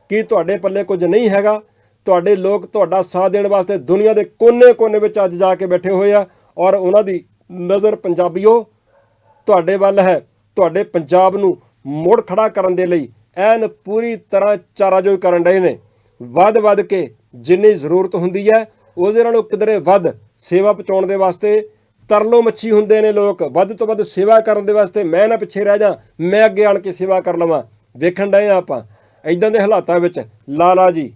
ਕੀ ਤੁਹਾਡੇ ਪੱਲੇ ਕੁਝ ਨਹੀਂ ਹੈਗਾ? ਤੁਹਾਡੇ ਲੋਕ ਤੁਹਾਡਾ ਸਾਥ ਦੇਣ ਵਾਸਤੇ ਦੁਨੀਆ ਦੇ ਕੋਨੇ-ਕੋਨੇ ਵਿੱਚ ਅੱਜ ਜਾ ਕੇ ਬੈਠੇ ਹੋਏ ਆ ਔਰ ਉਹਨਾਂ ਦੀ ਨਜ਼ਰ ਪੰਜਾਬੀਓ ਤੁਹਾਡੇ ਵੱਲ ਹੈ। ਤੁਹਾਡੇ ਪੰਜਾਬ ਨੂੰ ਮੁੜ ਖੜਾ ਕਰਨ ਦੇ ਲਈ ਐਨ ਪੂਰੀ ਤਰ੍ਹਾਂ ਚਾਰਾਜੋਈ ਕਰਨ ਰਹੇ ਨੇ। ਵੱਧ ਵੱਧ ਕੇ ਜਿੰਨੀ ਜ਼ਰੂਰਤ ਹੁੰਦੀ ਹੈ, ਉਹਦੇ ਨਾਲੋਂ ਕਿਧਰੇ ਵੱਧ ਸੇਵਾ ਪਹੁੰਚਾਉਣ ਦੇ ਵਾਸਤੇ ਤਰਲੋ ਮੱਛੀ ਹੁੰਦੇ ਨੇ ਲੋਕ। ਵੱਧ ਤੋਂ ਵੱਧ ਸੇਵਾ ਕਰਨ ਦੇ ਵਾਸਤੇ ਮੈਂ ਨਾ ਪਿੱਛੇ ਰਹਿ ਜਾ, ਮੈਂ ਅੱਗੇ ਆਣ ਕੇ ਸੇਵਾ ਕਰ ਲਵਾਂ। ਵੇਖਣ ਡਏ ਆ ਆਪਾਂ। ਇਦਾਂ ਦੇ ਹਾਲਾਤਾਂ ਵਿੱਚ ਲਾਲਾ ਜੀ,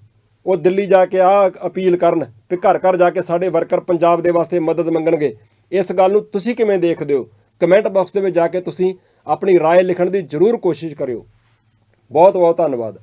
ਉਹ ਦਿੱਲੀ ਜਾ ਕੇ ਆ ਅਪੀਲ ਕਰਨ ਕਿ ਘਰ ਘਰ ਜਾ ਕੇ ਸਾਡੇ ਵਰਕਰ ਪੰਜਾਬ ਦੇ ਵਾਸਤੇ ਮਦਦ ਮੰਗਣਗੇ। ਇਸ ਗੱਲ ਨੂੰ ਤੁਸੀਂ ਕਿਵੇਂ ਦੇਖਦੇ ਹੋ? ਕਮੈਂਟ ਬਾਕਸ ਦੇ ਵਿੱਚ ਜਾ ਕੇ ਤੁਸੀਂ ਆਪਣੀ رائے ਲਿਖਣ ਦੀ ਜ਼ਰੂਰ ਕੋਸ਼ਿਸ਼ ਕਰਿਓ ਬਹੁਤ ਬਹੁਤ ਧੰਨਵਾਦ